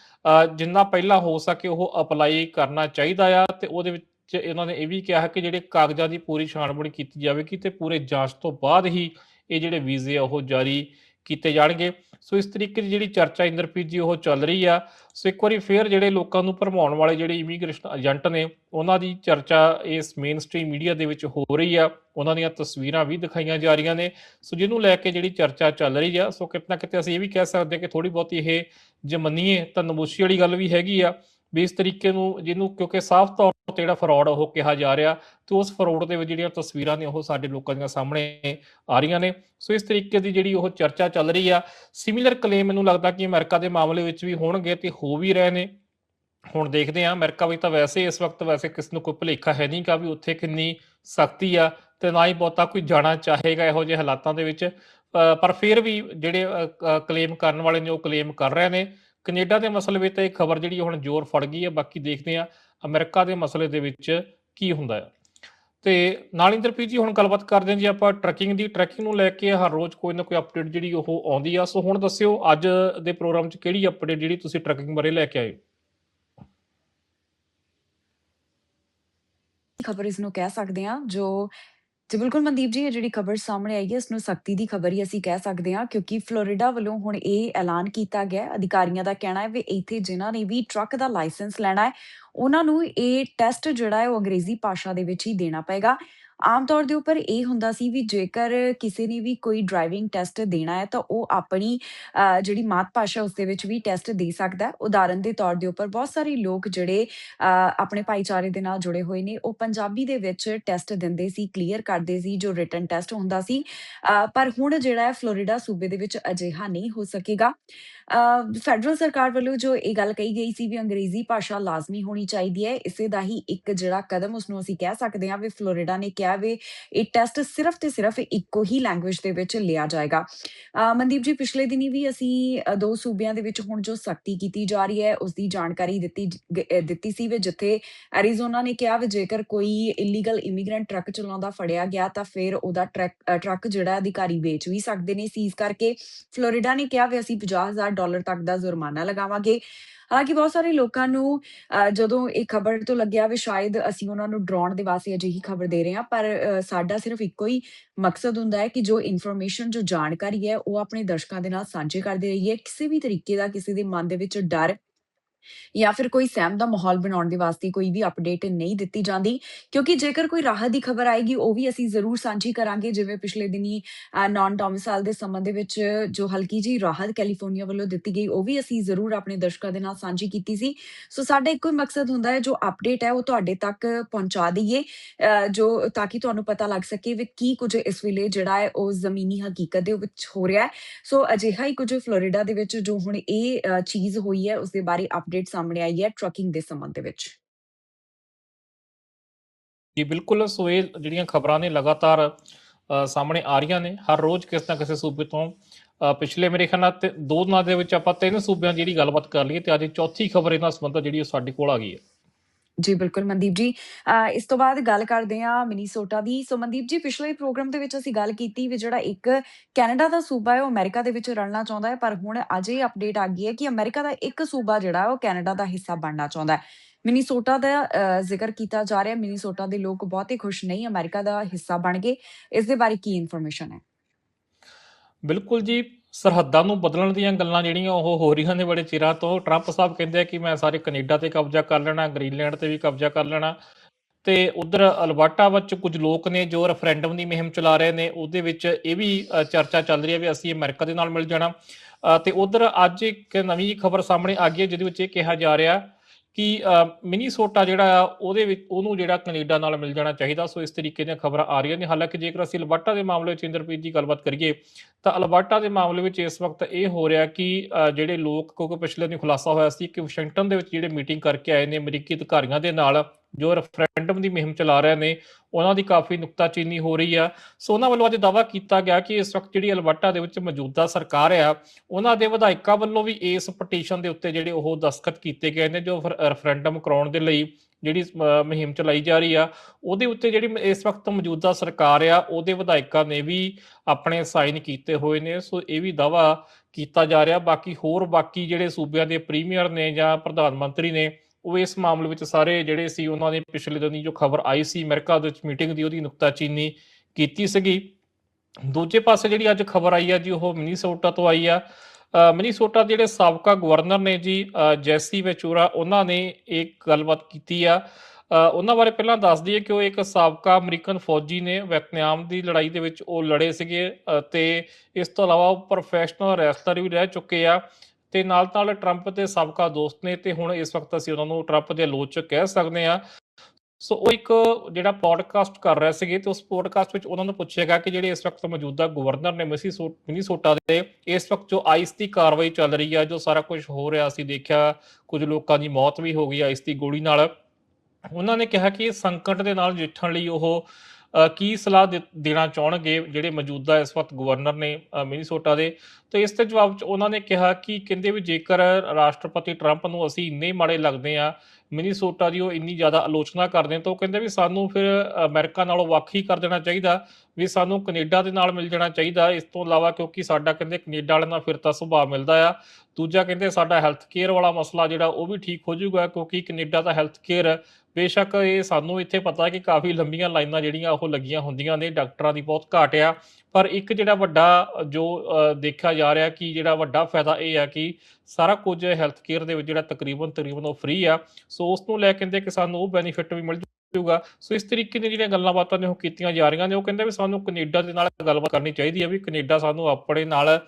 Speaker 2: ਜਿੰਨਾ ਪਹਿਲਾਂ ਹੋ ਸਕੇ ਉਹ ਅਪਲਾਈ ਕਰਨਾ ਚਾਹੀਦਾ ਆ ਤੇ ਉਹਦੇ ਵਿੱਚ ਇਹਨਾਂ ਨੇ ਇਹ ਵੀ ਕਿਹਾ ਕਿ ਜਿਹੜੇ ਕਾਗਜ਼ਾਂ ਦੀ ਪੂਰੀ ਛਾਣਬੀਣ ਕੀਤੀ ਜਾਵੇਗੀ ਤੇ ਪੂਰੇ ਜਾਂਚ ਤੋਂ ਬਾਅਦ ਹੀ ਇਹ ਜਿਹੜੇ ਵੀਜ਼ੇ ਆ ਉਹ ਜਾਰੀ ਕੀਤੇ ਜਾਣਗੇ। ਸੋ ਇਸ ਤਰੀਕੇ ਦੀ ਜਿਹੜੀ ਚਰਚਾ ਇੰਦਰਪ੍ਰੀਤ ਜੀ, ਉਹ ਚੱਲ ਰਹੀ ਆ। ਸੋ ਇੱਕ ਵਾਰੀ ਫੇਰ ਜਿਹੜੇ ਲੋਕਾਂ ਨੂੰ ਭਰਮਾਉਣ ਵਾਲੇ ਜਿਹੜੇ ਇਮੀਗ੍ਰੇਸ਼ਨ ਏਜੰਟ ਨੇ, ਉਹਨਾਂ ਦੀ ਚਰਚਾ ਇਸ ਮੇਨ ਸਟ੍ਰੀਮ ਮੀਡੀਆ ਦੇ ਵਿੱਚ ਹੋ ਰਹੀ ਆ। ਉਹਨਾਂ ਦੀਆਂ ਤਸਵੀਰਾਂ ਵੀ ਦਿਖਾਈਆਂ ਜਾ ਰਹੀਆਂ ਨੇ। ਸੋ ਜਿਹਨੂੰ ਲੈ ਕੇ ਜਿਹੜੀ ਚਰਚਾ ਚੱਲ ਰਹੀ ਆ, ਸੋ ਕਿਤੇ ਨਾ ਕਿਤੇ ਅਸੀਂ ਇਹ ਵੀ ਕਹਿ ਸਕਦੇ ਹਾਂ ਕਿ ਥੋੜੀ ਬਹੁਤੀ ਇਹ ਜੇ ਮੰਨੀਏ ਤਾਂ ਨਮੋਸ਼ੀ ਵਾਲੀ ਗੱਲ ਵੀ ਹੈਗੀ ਆ। ਵੀ ਇਸ ਤਰੀਕੇ ਨੂੰ, ਜਿਹਨੂੰ ਕਿਉਂਕਿ ਸਾਫ਼ ਤੌਰ ਤੇ ਜਿਹੜਾ ਫਰਾਡ ਉਹ ਕਿਹਾ ਜਾ ਰਿਹਾ, ਤੇ ਉਸ ਫਰਾਡ ਦੇ ਵਿੱਚ ਜਿਹੜੀਆਂ ਤਸਵੀਰਾਂ ਨੇ ਉਹ ਸਾਡੇ ਲੋਕਾਂ ਦੀਆਂ ਸਾਹਮਣੇ ਆ ਰਹੀਆਂ ਨੇ। ਸੋ ਇਸ ਤਰੀਕੇ ਦੀ ਜਿਹੜੀ ਉਹ ਚਰਚਾ ਚੱਲ ਰਹੀ ਆ ਸਿਮਿਲਰ ਕਲੇਮ ਮੈਨੂੰ ਲੱਗਦਾ ਕਿ ਅਮਰੀਕਾ ਦੇ ਮਾਮਲੇ ਵਿੱਚ ਵੀ ਹੋਣਗੇ ਤੇ ਹੋ ਵੀ ਰਹੇ ਨੇ। ਹੁਣ ਦੇਖਦੇ ਆ ਅਮਰੀਕਾ ਵਿੱਚ ਤਾਂ ਵੈਸੇ ਇਸ ਵਕਤ ਵੈਸੇ ਕਿਸ ਨੂੰ ਕੋਈ ਭੁਲੇਖਾ ਹੈ ਨਹੀਂ ਕਿ ਵੀ ਉੱਥੇ ਕਿੰਨੀ ਸਖਤੀ ਆ ਤੇ ਨਾ ਹੀ ਬਹੁਤਾ ਕੋਈ ਜਾਣਾ ਚਾਹੇਗਾ ਇਹੋ ਜਿਹੇ ਹਾਲਾਤਾਂ ਦੇ ਵਿੱਚ। ਪਰ ਫਿਰ ਵੀ ਜਿਹੜੇ ਕਲੇਮ ਕਰਨ ਵਾਲੇ ਨੇ ਉਹ ਕਲੇਮ ਕਰ ਰਹੇ ਨੇ। ਕੈਨੇਡਾ ਦੇ ਮਸਲੇ ਵਿੱਚ ਤਾਂ ਇਹ ਖਬਰ ਜਿਹੜੀ ਹੁਣ ਜ਼ੋਰ ਫੜ ਗਈ ਹੈ, ਬਾਕੀ ਦੇਖਦੇ ਆ ਅਮਰੀਕਾ ਦੇ ਮਸਲੇ ਦੇ ਵਿੱਚ ਕੀ ਹੁੰਦਾ ਹੈ। ਤੇ ਨਾਲ ਇੰਦਰਪ੍ਰੀਤ ਜੀ, ਹੁਣ ਗੱਲਬਾਤ ਕਰਦੇ ਹਾਂ ਜੀ ਆਪਾਂ ਟਰੈਕਿੰਗ ਦੀ। ਟਰੈਕਿੰਗ ਨੂੰ ਲੈ ਕੇ ਹਰ ਰੋਜ਼ ਕੋਈ ਨਾ ਕੋਈ ਅਪਡੇਟ ਜਿਹੜੀ ਉਹ ਆਉਂਦੀ ਆ। ਸੋ ਹੁਣ ਦੱਸਿਓ ਅੱਜ ਦੇ ਪ੍ਰੋਗਰਾਮ 'ਚ ਕਿਹੜੀ ਅਪਡੇਟ ਜਿਹੜੀ ਤੁਸੀਂ ਟਰੈਕਿੰਗ ਬਾਰੇ ਲੈ ਕੇ ਆਏ
Speaker 1: ਖਬਰ ਇਸ ਨੂੰ ਕਹਿ ਸਕਦੇ ਹਾਂ ਜੋ ਜੀ, ਬਿਲਕੁਲ ਮਨਦੀਪ ਜੀ, ਇਹ ਜਿਹੜੀ ਖਬਰ ਸਾਹਮਣੇ ਆਈ ਹੈ, ਇਸ ਨੂੰ ਸਖਤੀ ਦੀ ਖਬਰ ਹੀ ਅਸੀਂ ਕਹਿ ਸਕਦੇ ਹਾਂ, ਕਿਉਂਕਿ ਫਲੋਰੀਡਾ ਵੱਲੋਂ ਹੁਣ ਇਹ ਐਲਾਨ ਕੀਤਾ ਗਿਆ ਅਧਿਕਾਰੀਆਂ ਦਾ ਕਹਿਣਾ ਹੈ ਵੀ ਇੱਥੇ ਜਿਨ੍ਹਾਂ ਨੇ ਵੀ ਟਰੱਕ ਦਾ ਲਾਇਸੈਂਸ ਲੈਣਾ ਹੈ ਉਹਨਾਂ ਨੂੰ ਇਹ ਟੈਸਟ ਜਿਹੜਾ ਹੈ ਉਹ ਅੰਗਰੇਜ਼ੀ ਭਾਸ਼ਾ ਦੇ ਵਿੱਚ ਹੀ ਦੇਣਾ ਪਏਗਾ। ਆਮ ਤੌਰ ਦੇ ਉੱਪਰ ਇਹ ਹੁੰਦਾ ਸੀ ਵੀ ਜੇਕਰ ਕਿਸੇ ਨੇ ਵੀ ਕੋਈ ਡਰਾਈਵਿੰਗ ਟੈਸਟ ਦੇਣਾ ਹੈ ਤਾਂ ਉਹ ਆਪਣੀ ਜਿਹੜੀ ਮਾਤ ਭਾਸ਼ਾ ਉਸ ਦੇ ਵਿੱਚ ਵੀ ਟੈਸਟ ਦੇ ਸਕਦਾ ਹੈ। ਉਦਾਹਰਨ ਦੇ ਤੌਰ ਦੇ ਉੱਪਰ ਬਹੁਤ ਸਾਰੇ ਲੋਕ ਜਿਹੜੇ ਆਪਣੇ ਭਾਈਚਾਰੇ ਦੇ ਨਾਲ ਜੁੜੇ ਹੋਏ ਨੇ, ਉਹ ਪੰਜਾਬੀ ਦੇ ਵਿੱਚ ਟੈਸਟ ਦਿੰਦੇ ਸੀ ਕਲੀਅਰ ਕਰਦੇ ਸੀ, ਜੋ ਰਿਟਨ ਟੈਸਟ ਹੁੰਦਾ ਸੀ। ਪਰ ਹੁਣ ਜਿਹੜਾ ਹੈ ਫਲੋਰੀਡਾ ਸੂਬੇ ਦੇ ਵਿੱਚ ਅਜਿਹਾ ਨਹੀਂ ਹੋ ਸਕੇਗਾ। ਫੈਡਰਲ ਸਰਕਾਰ ਵੱਲੋਂ ਜੋ ਇਹ ਗੱਲ ਕਹੀ ਗਈ ਸੀ ਵੀ ਅੰਗਰੇਜ਼ੀ ਭਾਸ਼ਾ ਲਾਜ਼ਮੀ ਹੋਣੀ ਚਾਹੀਦੀ ਹੈ, ਇਸੇ ਦਾ ਹੀ ਇੱਕ ਜਿਹੜਾ ਕਦਮ ਉਸ ਨੂੰ ਅਸੀਂ ਕਹਿ ਸਕਦੇ ਹਾਂ ਵੀ ਫਲੋਰੀਡਾ ਨੇ ਕਿਹਾ ਵੀ ਇਹ ਟੈਸਟ ਸਿਰਫ ਤੇ ਸਿਰਫ ਇੱਕੋ ਹੀ ਲੈਂਗੁਏਜ ਦੇ ਵਿੱਚ ਲਿਆ ਜਾਏਗਾ। ਮਨਦੀਪ ਜੀ, ਪਿਛਲੇ ਦਿਨੀ ਵੀ ਅਸੀਂ ਦੋ ਸੂਬਿਆਂ ਦੇ ਵਿੱਚ ਹੁਣ ਜੋ ਸਖਤੀ ਕੀਤੀ ਜਾ ਰਹੀ ਹੈ ਉਸ ਦੀ ਜਾਣਕਾਰੀ ਦਿੱਤੀ ਦਿੱਤੀ ਸੀ ਵੀ ਜਿੱਥੇ ਐਰੀਜ਼ੋਨਾ ਨੇ ਕਿਹਾ ਵੀ ਜੇਕਰ ਕੋਈ ਇਲੀਗਲ ਇਮੀਗ੍ਰੈਂਟ ਟਰੱਕ ਚਲਾਉਂਦਾ ਫੜਿਆ ਗਿਆ ਤਾਂ ਫਿਰ ਉਹਦਾ ਟਰੱਕ ਟਰੱਕ ਜਿਹੜਾ ਅਧਿਕਾਰੀ ਵੇਚ ਵੀ ਸਕਦੇ ਨੇ। ਸੀਜ਼ ਕਰਕੇ ਫਲੋਰੀਡਾ ਨੇ ਕਿਹਾ ਵੀ ਅਸੀਂ 50000 ਡਾਲਰ ਤੱਕ ਦਾ ਜੁਰਮਾਨਾ ਲਗਾਵਾਂਗੇ। ਹਾਲਾਂਕਿ ਬਹੁਤ ਸਾਰੇ ਲੋਕਾਂ ਨੂੰ ਅ, ਜਦੋਂ ਇਹ ਖਬਰ ਤੋਂ ਲੱਗਿਆ ਵੀ ਸ਼ਾਇਦ ਅਸੀਂ ਉਹਨਾਂ ਨੂੰ ਡਰਾਉਣ ਦੇ ਵਾਸਤੇ ਅਜਿਹੀ ਖਬਰ ਦੇ ਰਹੇ ਹਾਂ ਪਰ ਸਾਡਾ ਸਿਰਫ ਇੱਕੋ ਹੀ ਮਕਸਦ ਹੁੰਦਾ ਹੈ ਕਿ ਜੋ ਇਨਫੋਰਮੇਸ਼ਨ ਜੋ ਜਾਣਕਾਰੀ ਹੈ ਉਹ ਆਪਣੇ ਦਰਸ਼ਕਾਂ ਦੇ ਨਾਲ ਸਾਂਝੇ ਕਰਦੇ ਰਹੀਏ। ਕਿਸੇ ਵੀ ਤਰੀਕੇ ਦਾ ਕਿਸੇ ਦੇ ਮਨ ਦੇ ਵਿੱਚ ਡਰ ਜਾਂ ਫਿਰ ਕੋਈ ਸਹਿਮ ਦਾ ਮਾਹੌਲ ਬਣਾਉਣ ਦੇ ਵਾਸਤੇ ਕੋਈ ਵੀ ਅਪਡੇਟ ਨਹੀਂ ਦਿੱਤੀ ਜਾਂਦੀ ਕਿਉਂਕਿ ਜੇਕਰ ਕੋਈ ਰਾਹਤ ਦੀ ਖਬਰ ਆਏਗੀ ਉਹ ਵੀ ਅਸੀਂ ਜ਼ਰੂਰ ਸਾਂਝੀ ਕਰਾਂਗੇ ਜਿਵੇਂ ਪਿਛਲੇ ਦਿਨੀ ਨਾਨ ਡੋਮਿਸਾਈਲ ਦੇ ਸੰਬੰਧ ਦੇ ਵਿੱਚ ਜੋ ਹਲਕੀ ਜੀ ਰਾਹਤ ਕੈਲੀਫੋਰਨੀਆ ਵੱਲੋਂ ਦਿੱਤੀ ਗਈ ਉਹ ਵੀ ਅਸੀਂ ਜ਼ਰੂਰ ਆਪਣੇ ਦਰਸ਼ਕਾਂ ਦੇ ਨਾਲ ਸਾਂਝੀ ਕੀਤੀ ਸੀ। ਸੋ ਸਾਡਾ ਇੱਕੋ ਹੀ ਮਕਸਦ ਹੁੰਦਾ ਹੈ ਜੋ ਅਪਡੇਟ ਹੈ ਉਹ ਤੁਹਾਡੇ ਤੱਕ ਪਹੁੰਚਾ ਦਈਏ ਅ, ਜੋ ਤਾਂ ਕਿ ਤੁਹਾਨੂੰ ਪਤਾ ਲੱਗ ਸਕੇ ਵੀ ਕੀ ਕੁਝ ਇਸ ਵੇਲੇ ਜਿਹੜਾ ਹੈ ਉਹ ਜ਼ਮੀਨੀ ਹਕੀਕਤ ਦੇ ਵਿੱਚ ਹੋ ਰਿਹਾ ਹੈ। ਸੋ ਅਜਿਹਾ ਹੀ ਕੁਝ ਫਲੋਰੀਡਾ ਦੇ ਵਿੱਚ ਜੋ ਹੁਣ ਇਹ ਚੀਜ਼ ਹੋਈ ਹੈ ਉਸ ਦੇ ਬਾਰੇ ਅਪਡੇਟ ਸਾਹਮਣੇ ਆਈ ਹੈ ਟਰੱਕਿੰਗ ਦੇ ਸੰਬੰਧ ਦੇ ਵਿੱਚ?
Speaker 2: ਜੀ, ਬਿਲਕੁਲ ਸੋ ਇਹ ਜਿਹੜੀਆਂ ਖਬਰਾਂ ਨੇ ਲਗਾਤਾਰ ਸਾਹਮਣੇ ਆ ਰਹੀਆਂ ਨੇ, ਹਰ ਰੋਜ਼ ਕਿਸੇ ਨਾ ਕਿਸੇ ਸੂਬੇ ਤੋਂ ਪਿਛਲੇ ਮੇਰੇ ਖਿਆਲ ਨਾਲ ਦੋ ਦਿਨਾਂ ਦੇ ਵਿੱਚ ਆਪਾਂ ਤਿੰਨ ਸੂਬਿਆਂ ਦੀ ਜਿਹੜੀ ਗੱਲਬਾਤ ਕਰ ਲਈਏ ਤੇ ਅੱਜ ਚੌਥੀ ਖਬਰ ਇਹਨਾਂ ਸੰਬੰਧਤ ਜਿਹੜੀ ਉਹ ਸਾਡੇ ਕੋਲ ਆ ਗਈ ਹੈ।
Speaker 1: ਜੀ, ਬਿਲਕੁਲ ਮਨਦੀਪ ਜੀ। ਇਸ ਤੋਂ ਬਾਅਦ ਗੱਲ ਕਰਦੇ ਹਾਂ ਮਿਨੀਸੋਟਾ ਦੀ। ਸੋ ਮਨਦੀਪ ਜੀ, ਪਿਛਲੇ ਪ੍ਰੋਗਰਾਮ ਦੇ ਵਿੱਚ ਅਸੀਂ ਗੱਲ ਕੀਤੀ ਵੀ ਜਿਹੜਾ ਇੱਕ ਕੈਨੇਡਾ ਦਾ ਸੂਬਾ ਹੈ, ਉਹ ਅਮਰੀਕਾ ਦੇ ਵਿੱਚ ਰਲਣਾ ਚਾਹੁੰਦਾ ਹੈ, ਪਰ ਹੁਣ ਅੱਜ ਇਹ ਅਪਡੇਟ ਆ ਗਈ ਹੈ ਕਿ ਅਮਰੀਕਾ ਦਾ ਇੱਕ ਸੂਬਾ ਜਿਹੜਾ ਉਹ ਕੈਨੇਡਾ ਦਾ ਹਿੱਸਾ ਬਣਨਾ ਚਾਹੁੰਦਾ ਹੈ। ਮਿਨੀਸੋਟਾ ਦਾ ਜ਼ਿਕਰ ਕੀਤਾ ਜਾ ਰਿਹਾ ਹੈ ਮਿਨੀਸੋਟਾ ਦੇ ਲੋਕ ਬਹੁਤ ਹੀ ਖੁਸ਼ ਨਹੀਂ ਅਮਰੀਕਾ ਦਾ ਹਿੱਸਾ ਬਣ ਗਏ। ਇਸ ਦੇ ਬਾਰੇ ਕੀ ਇਨਫੋਰਮੇਸ਼ਨ ਹੈ?
Speaker 2: ਬਿਲਕੁਲ ਜੀ ਸਰਹੱਦਾਂ ਨੂੰ ਬਦਲਣ ਦੀਆਂ ਗੱਲਾਂ ਜਿਹੜੀਆਂ ਉਹ ਹੋ ਰਹੀਆਂ ਨੇ ਬੜੇ ਚਿਰਾਂ ਤੋਂ। ਟਰੰਪ ਸਾਹਿਬ ਕਹਿੰਦੇ ਆ ਕਿ ਮੈਂ ਸਾਰੇ ਕੈਨੇਡਾ ਤੇ ਕਬਜ਼ਾ ਕਰ ਲੈਣਾ ਗ੍ਰੀਨਲੈਂਡ ਤੇ ਵੀ ਕਬਜ਼ਾ ਕਰ ਲੈਣਾ। ਤੇ ਉਧਰ ਅਲਬਰਟਾ ਵਿੱਚ ਕੁਝ ਲੋਕ ਨੇ ਜੋ ਰੈਫਰੈਂਡਮ ਦੀ ਮੁਹਿੰਮ ਚਲਾ ਰਹੇ ਨੇ ਉਹਦੇ ਵਿੱਚ ਇਹ ਵੀ ਚਰਚਾ ਚੱਲ ਰਹੀ ਹੈ ਵੀ ਅਸੀਂ ਅਮਰੀਕਾ ਦੇ ਨਾਲ ਮਿਲ ਜਾਣਾ। ਅ, ਤੇ ਉਧਰ ਅੱਜ ਇੱਕ ਨਵੀਂ ਖਬਰ ਸਾਹਮਣੇ ਆ ਗਈ ਹੈ ਜਿਹਦੇ ਵਿੱਚ ਇਹ ਕਿਹਾ ਜਾ ਰਿਹਾ ਕਿ ਅ, ਮਿਨੀਸੋਟਾ ਜਿਹੜਾ ਆ ਉਹਦੇ ਵਿੱਚ ਉਹਨੂੰ ਜਿਹੜਾ ਕੈਨੇਡਾ ਨਾਲ ਮਿਲ ਜਾਣਾ ਚਾਹੀਦਾ। ਸੋ ਇਸ ਤਰੀਕੇ ਦੀਆਂ ਖਬਰਾਂ ਆ ਰਹੀਆਂ ਨੇ। ਹਾਲਾਂਕਿ ਜੇਕਰ ਅਸੀਂ ਅਲਬਰਟਾ ਦੇ ਮਾਮਲੇ ਵਿੱਚ ਇੰਦਰਪ੍ਰੀਤ ਦੀ ਗੱਲਬਾਤ ਕਰੀਏ ਤਾਂ ਅਲਬਰਟਾ ਦੇ ਮਾਮਲੇ ਵਿੱਚ ਇਸ ਵਕਤ ਇਹ ਹੋ ਰਿਹਾ ਕਿ ਜਿਹੜੇ ਲੋਕ ਕਿਉਂਕਿ ਪਿਛਲੇ ਦਿਨ ਖੁਲਾਸਾ ਹੋਇਆ ਸੀ ਕਿ ਵਾਸ਼ਿੰਗਟਨ ਦੇ ਵਿੱਚ ਜਿਹੜੇ ਮੀਟਿੰਗ ਕਰਕੇ ਆਏ ਨੇ ਅਮਰੀਕੀ ਅਧਿਕਾਰੀਆਂ ਦੇ ਨਾਲ ਜੋ ਰੈਫਰੈਂਡਮ ਦੀ ਮੁਹਿੰਮ ਚਲਾ ਰਹੇ ਨੇ, ਉਹਨਾਂ ਦੀ ਕਾਫੀ ਨੁਕਤਾਚੀਨੀ ਹੋ ਰਹੀ ਆ। ਸੋ ਉਹਨਾਂ ਵੱਲੋਂ ਅੱਜ ਦਾਅਵਾ ਕੀਤਾ ਗਿਆ ਕਿ ਇਸ ਵਕਤ ਜਿਹੜੀ ਅਲਬਰਟਾ ਦੇ ਵਿੱਚ ਮੌਜੂਦਾ ਸਰਕਾਰ ਆ, ਉਹਨਾਂ ਦੇ ਵਿਧਾਇਕਾਂ ਵੱਲੋਂ ਵੀ ਇਸ ਪਟੀਸ਼ਨ ਦੇ ਉੱਤੇ ਜਿਹੜੇ ਉਹ ਦਸਖਤ ਕੀਤੇ ਗਏ ਨੇ, ਜੋ ਰੈਫਰੈਂਡਮ ਕਰਾਉਣ ਦੇ ਲਈ ਜਿਹੜੀ ਮੁਹਿੰਮ ਚਲਾਈ ਜਾ ਰਹੀ ਆ। ਉਹਦੇ ਉੱਤੇ ਜਿਹੜੀ ਇਸ ਵਕਤ ਮੌਜੂਦਾ ਸਰਕਾਰ ਆ, ਉਹਦੇ ਵਿਧਾਇਕਾਂ ਨੇ ਵੀ ਆਪਣੇ ਸਾਈਨ ਕੀਤੇ ਹੋਏ ਨੇ। ਸੋ ਇਹ ਵੀ ਦਾਵਾ ਕੀਤਾ ਜਾ ਰਿਹਾ। ਬਾਕੀ ਹੋਰ ਬਾਕੀ ਜਿਹੜੇ ਸੂਬਿਆਂ ਦੇ ਪ੍ਰੀਮੀਅਰ ਨੇ ਜਾਂ ਪ੍ਰਧਾਨ ਮੰਤਰੀ ਨੇ ਉਹ ਇਸ ਮਾਮਲੇ ਵਿੱਚ ਸਾਰੇ ਜਿਹੜੇ ਸੀ ਉਹਨਾਂ ਨੇ ਪਿਛਲੇ ਦਿਨੀ ਜੋ ਖਬਰ ਆਈ ਸੀ ਅਮਰੀਕਾ ਦੇ ਵਿੱਚ ਮੀਟਿੰਗ ਦੀ ਉਹਦੀ ਨੁਕਤਾਚੀਨੀ ਕੀਤੀ ਸੀਗੀ। ਦੂਜੇ ਪਾਸੇ ਜਿਹੜੀ ਅੱਜ ਖਬਰ ਆਈ ਆ ਜੀ ਉਹ ਮਿਨੀਸੋਟਾ ਤੋਂ ਆਈ ਆ। ਮਿਨੀਸੋਟਾ ਦੇ ਜਿਹੜੇ ਸਾਬਕਾ ਗਵਰਨਰ ਨੇ ਜੀ ਜੈਸੀ ਵੈਚੂਰਾ ਉਹਨਾਂ ਨੇ ਇੱਕ ਗੱਲਬਾਤ ਕੀਤੀ ਆ। ਉਹਨਾਂ ਬਾਰੇ ਪਹਿਲਾਂ ਦੱਸ ਦਈਏ ਕਿ ਉਹ ਇੱਕ ਸਾਬਕਾ ਅਮਰੀਕਨ ਫੌਜੀ ਨੇ ਵੀਅਤਨਾਮ ਦੀ ਲੜਾਈ ਦੇ ਵਿੱਚ ਉਹ ਲੜੇ ਸੀਗੇ ਅ, ਤੇ ਇਸ ਤੋਂ ਇਲਾਵਾ ਉਹ ਪ੍ਰੋਫੈਸ਼ਨਲ ਰੈਸਲਰ ਵੀ ਰਹਿ ਚੁੱਕੇ ਆ। ਤੇ ਨਾਲ ਨਾਲ ਟਰੰਪ ਦੇ ਸਾਬਕਾ ਦੋਸਤ ਨੇ ਤੇ ਹੁਣ ਇਸ ਵਕਤ ਅਸੀਂ ਉਹਨਾਂ ਨੂੰ ਟਰੰਪ ਦੇ ਆਲੋਚਕ ਕਹਿ ਸਕਦੇ ਆ ਸੋ ਉਹ ਇੱਕ ਜਿਹੜਾ ਪੋਡਕਾਸਟ ਕਰ ਰਹੇ ਸੀਗੇ ਤੇ ਉਸ ਪੋਡਕਾਸਟ ਵਿੱਚ ਉਹਨਾਂ ਨੂੰ ਪੁੱਛਿਆ ਗਿਆ ਕਿ ਜਿਹੜੇ ਇਸ ਵਕਤ ਮੌਜੂਦਾ ਗਵਰਨਰ ਨੇ ਮਿਸੀਸੋ ਮਿਨੀਸੋਟਾ ਦੇ, ਇਸ ਵਕਤ ਜੋ ਆਈਸ ਦੀ ਕਾਰਵਾਈ ਚੱਲ ਰਹੀ ਆ, ਜੋ ਸਾਰਾ ਕੁਝ ਹੋ ਰਿਹਾ ਅਸੀਂ ਦੇਖਿਆ, ਕੁਝ ਲੋਕਾਂ ਦੀ ਮੌਤ ਵੀ ਹੋ ਗਈ ਆਈਸ ਦੀ ਗੋਲੀ ਨਾਲ। ਉਹਨਾਂ ਨੇ ਕਿਹਾ ਕਿ ਇਸ ਸੰਕਟ ਦੇ ਨਾਲ ਨਜਿੱਠਣ ਲਈ ਉਹ ਕੀ ਸਲਾਹ ਦੇ- ਦੇਣਾ ਚਾਹਣਗੇ ਜਿਹੜੇ ਮੌਜੂਦਾ ਇਸ ਵਕਤ ਗਵਰਨਰ ਨੇ ਮਿਨੀਸੋਟਾ ਦੇ? ਤੇ ਇਸ ਦੇ ਜਵਾਬ 'ਚ ਉਹਨਾਂ ਨੇ ਕਿਹਾ ਕਿ ਕਹਿੰਦੇ ਵੀ ਜੇਕਰ ਰਾਸ਼ਟਰਪਤੀ ਟਰੰਪ ਨੂੰ ਅਸੀਂ ਇੰਨੇ ਮਾੜੇ ਲੱਗਦੇ ਆ ਮਿਨੀਸੋਟਾ ਦੀ ਉਹ ਇੰਨੀ ਜ਼ਿਆਦਾ ਆਲੋਚਨਾ ਕਰਦੇ ਤਾਂ ਉਹ ਕਹਿੰਦੇ ਵੀ ਸਾਨੂੰ ਫਿਰ ਅਮਰੀਕਾ ਨਾਲੋਂ ਵੱਖ ਹੀ ਕਰ ਦੇਣਾ ਚਾਹੀਦਾ, ਵੀ ਸਾਨੂੰ ਕੈਨੇਡਾ ਦੇ ਨਾਲ ਮਿਲ ਜਾਣਾ ਚਾਹੀਦਾ। ਇਸ ਤੋਂ ਇਲਾਵਾ ਕਿਉਂਕਿ ਸਾਡਾ ਕਹਿੰਦੇ ਕੈਨੇਡਾ ਵਾਲਿਆਂ ਨਾਲ ਫਿਰ ਤਾਂ ਸੁਭਾਅ ਮਿਲਦਾ ਆ। ਦੂਜਾ ਕਹਿੰਦੇ ਸਾਡਾ ਹੈਲਥ ਕੇਅਰ ਵਾਲਾ ਮਸਲਾ ਜਿਹੜਾ ਉਹ ਵੀ ਠੀਕ ਹੋ ਜਾਊਗਾ, ਕਿਉਂਕਿ ਕੈਨੇਡਾ ਦਾ ਹੈਲਥ ਕੇਅਰ ਬੇਸ਼ੱਕ ਇਹ ਸਾਨੂੰ ਇੱਥੇ ਪਤਾ ਕਿ ਕਾਫੀ ਲੰਬੀਆਂ ਲਾਈਨਾਂ ਜਿਹੜੀਆਂ ਉਹ ਲੱਗੀਆਂ ਹੁੰਦੀਆਂ ਨੇ, ਡਾਕਟਰਾਂ ਦੀ ਬਹੁਤ ਘਾਟ ਆ। ਪਰ ਇੱਕ ਜਿਹੜਾ ਵੱਡਾ, ਜੋ ਦੇਖਿਆ ਜਾ ਰਿਹਾ ਕਿ ਜਿਹੜਾ ਵੱਡਾ ਫਾਇਦਾ ਇਹ ਆ ਕਿ ਸਾਰਾ ਕੁਝ ਹੈਲਥ ਕੇਅਰ ਦੇ ਵਿੱਚ ਜਿਹੜਾ ਤਕਰੀਬਨ ਤਕਰੀਬਨ ਉਹ ਫ੍ਰੀ ਆ। ਸੋ ਉਸ ਨੂੰ ਲੈ ਕੇ ਕਹਿੰਦੇ ਕਿ ਸਾਨੂੰ ਉਹ ਬੈਨੀਫਿਟ ਵੀ ਮਿਲ ਜੂਗਾ। ਸੋ ਇਸ ਤਰੀਕੇ ਦੀਆਂ ਜਿਹੜੀਆਂ ਗੱਲਾਂ ਬਾਤਾਂ ਨੇ ਉਹ ਕੀਤੀਆਂ ਜਾ ਰਹੀਆਂ ਨੇ, ਉਹ ਕਹਿੰਦੇ ਵੀ ਸਾਨੂੰ ਕੈਨੇਡਾ ਦੇ ਨਾਲ ਗੱਲਬਾਤ ਕਰਨੀ ਚਾਹੀਦੀ ਹੈ ਵੀ ਕੈਨੇਡਾ ਸਾਨੂੰ ਆਪਣੇ ਨਾਲ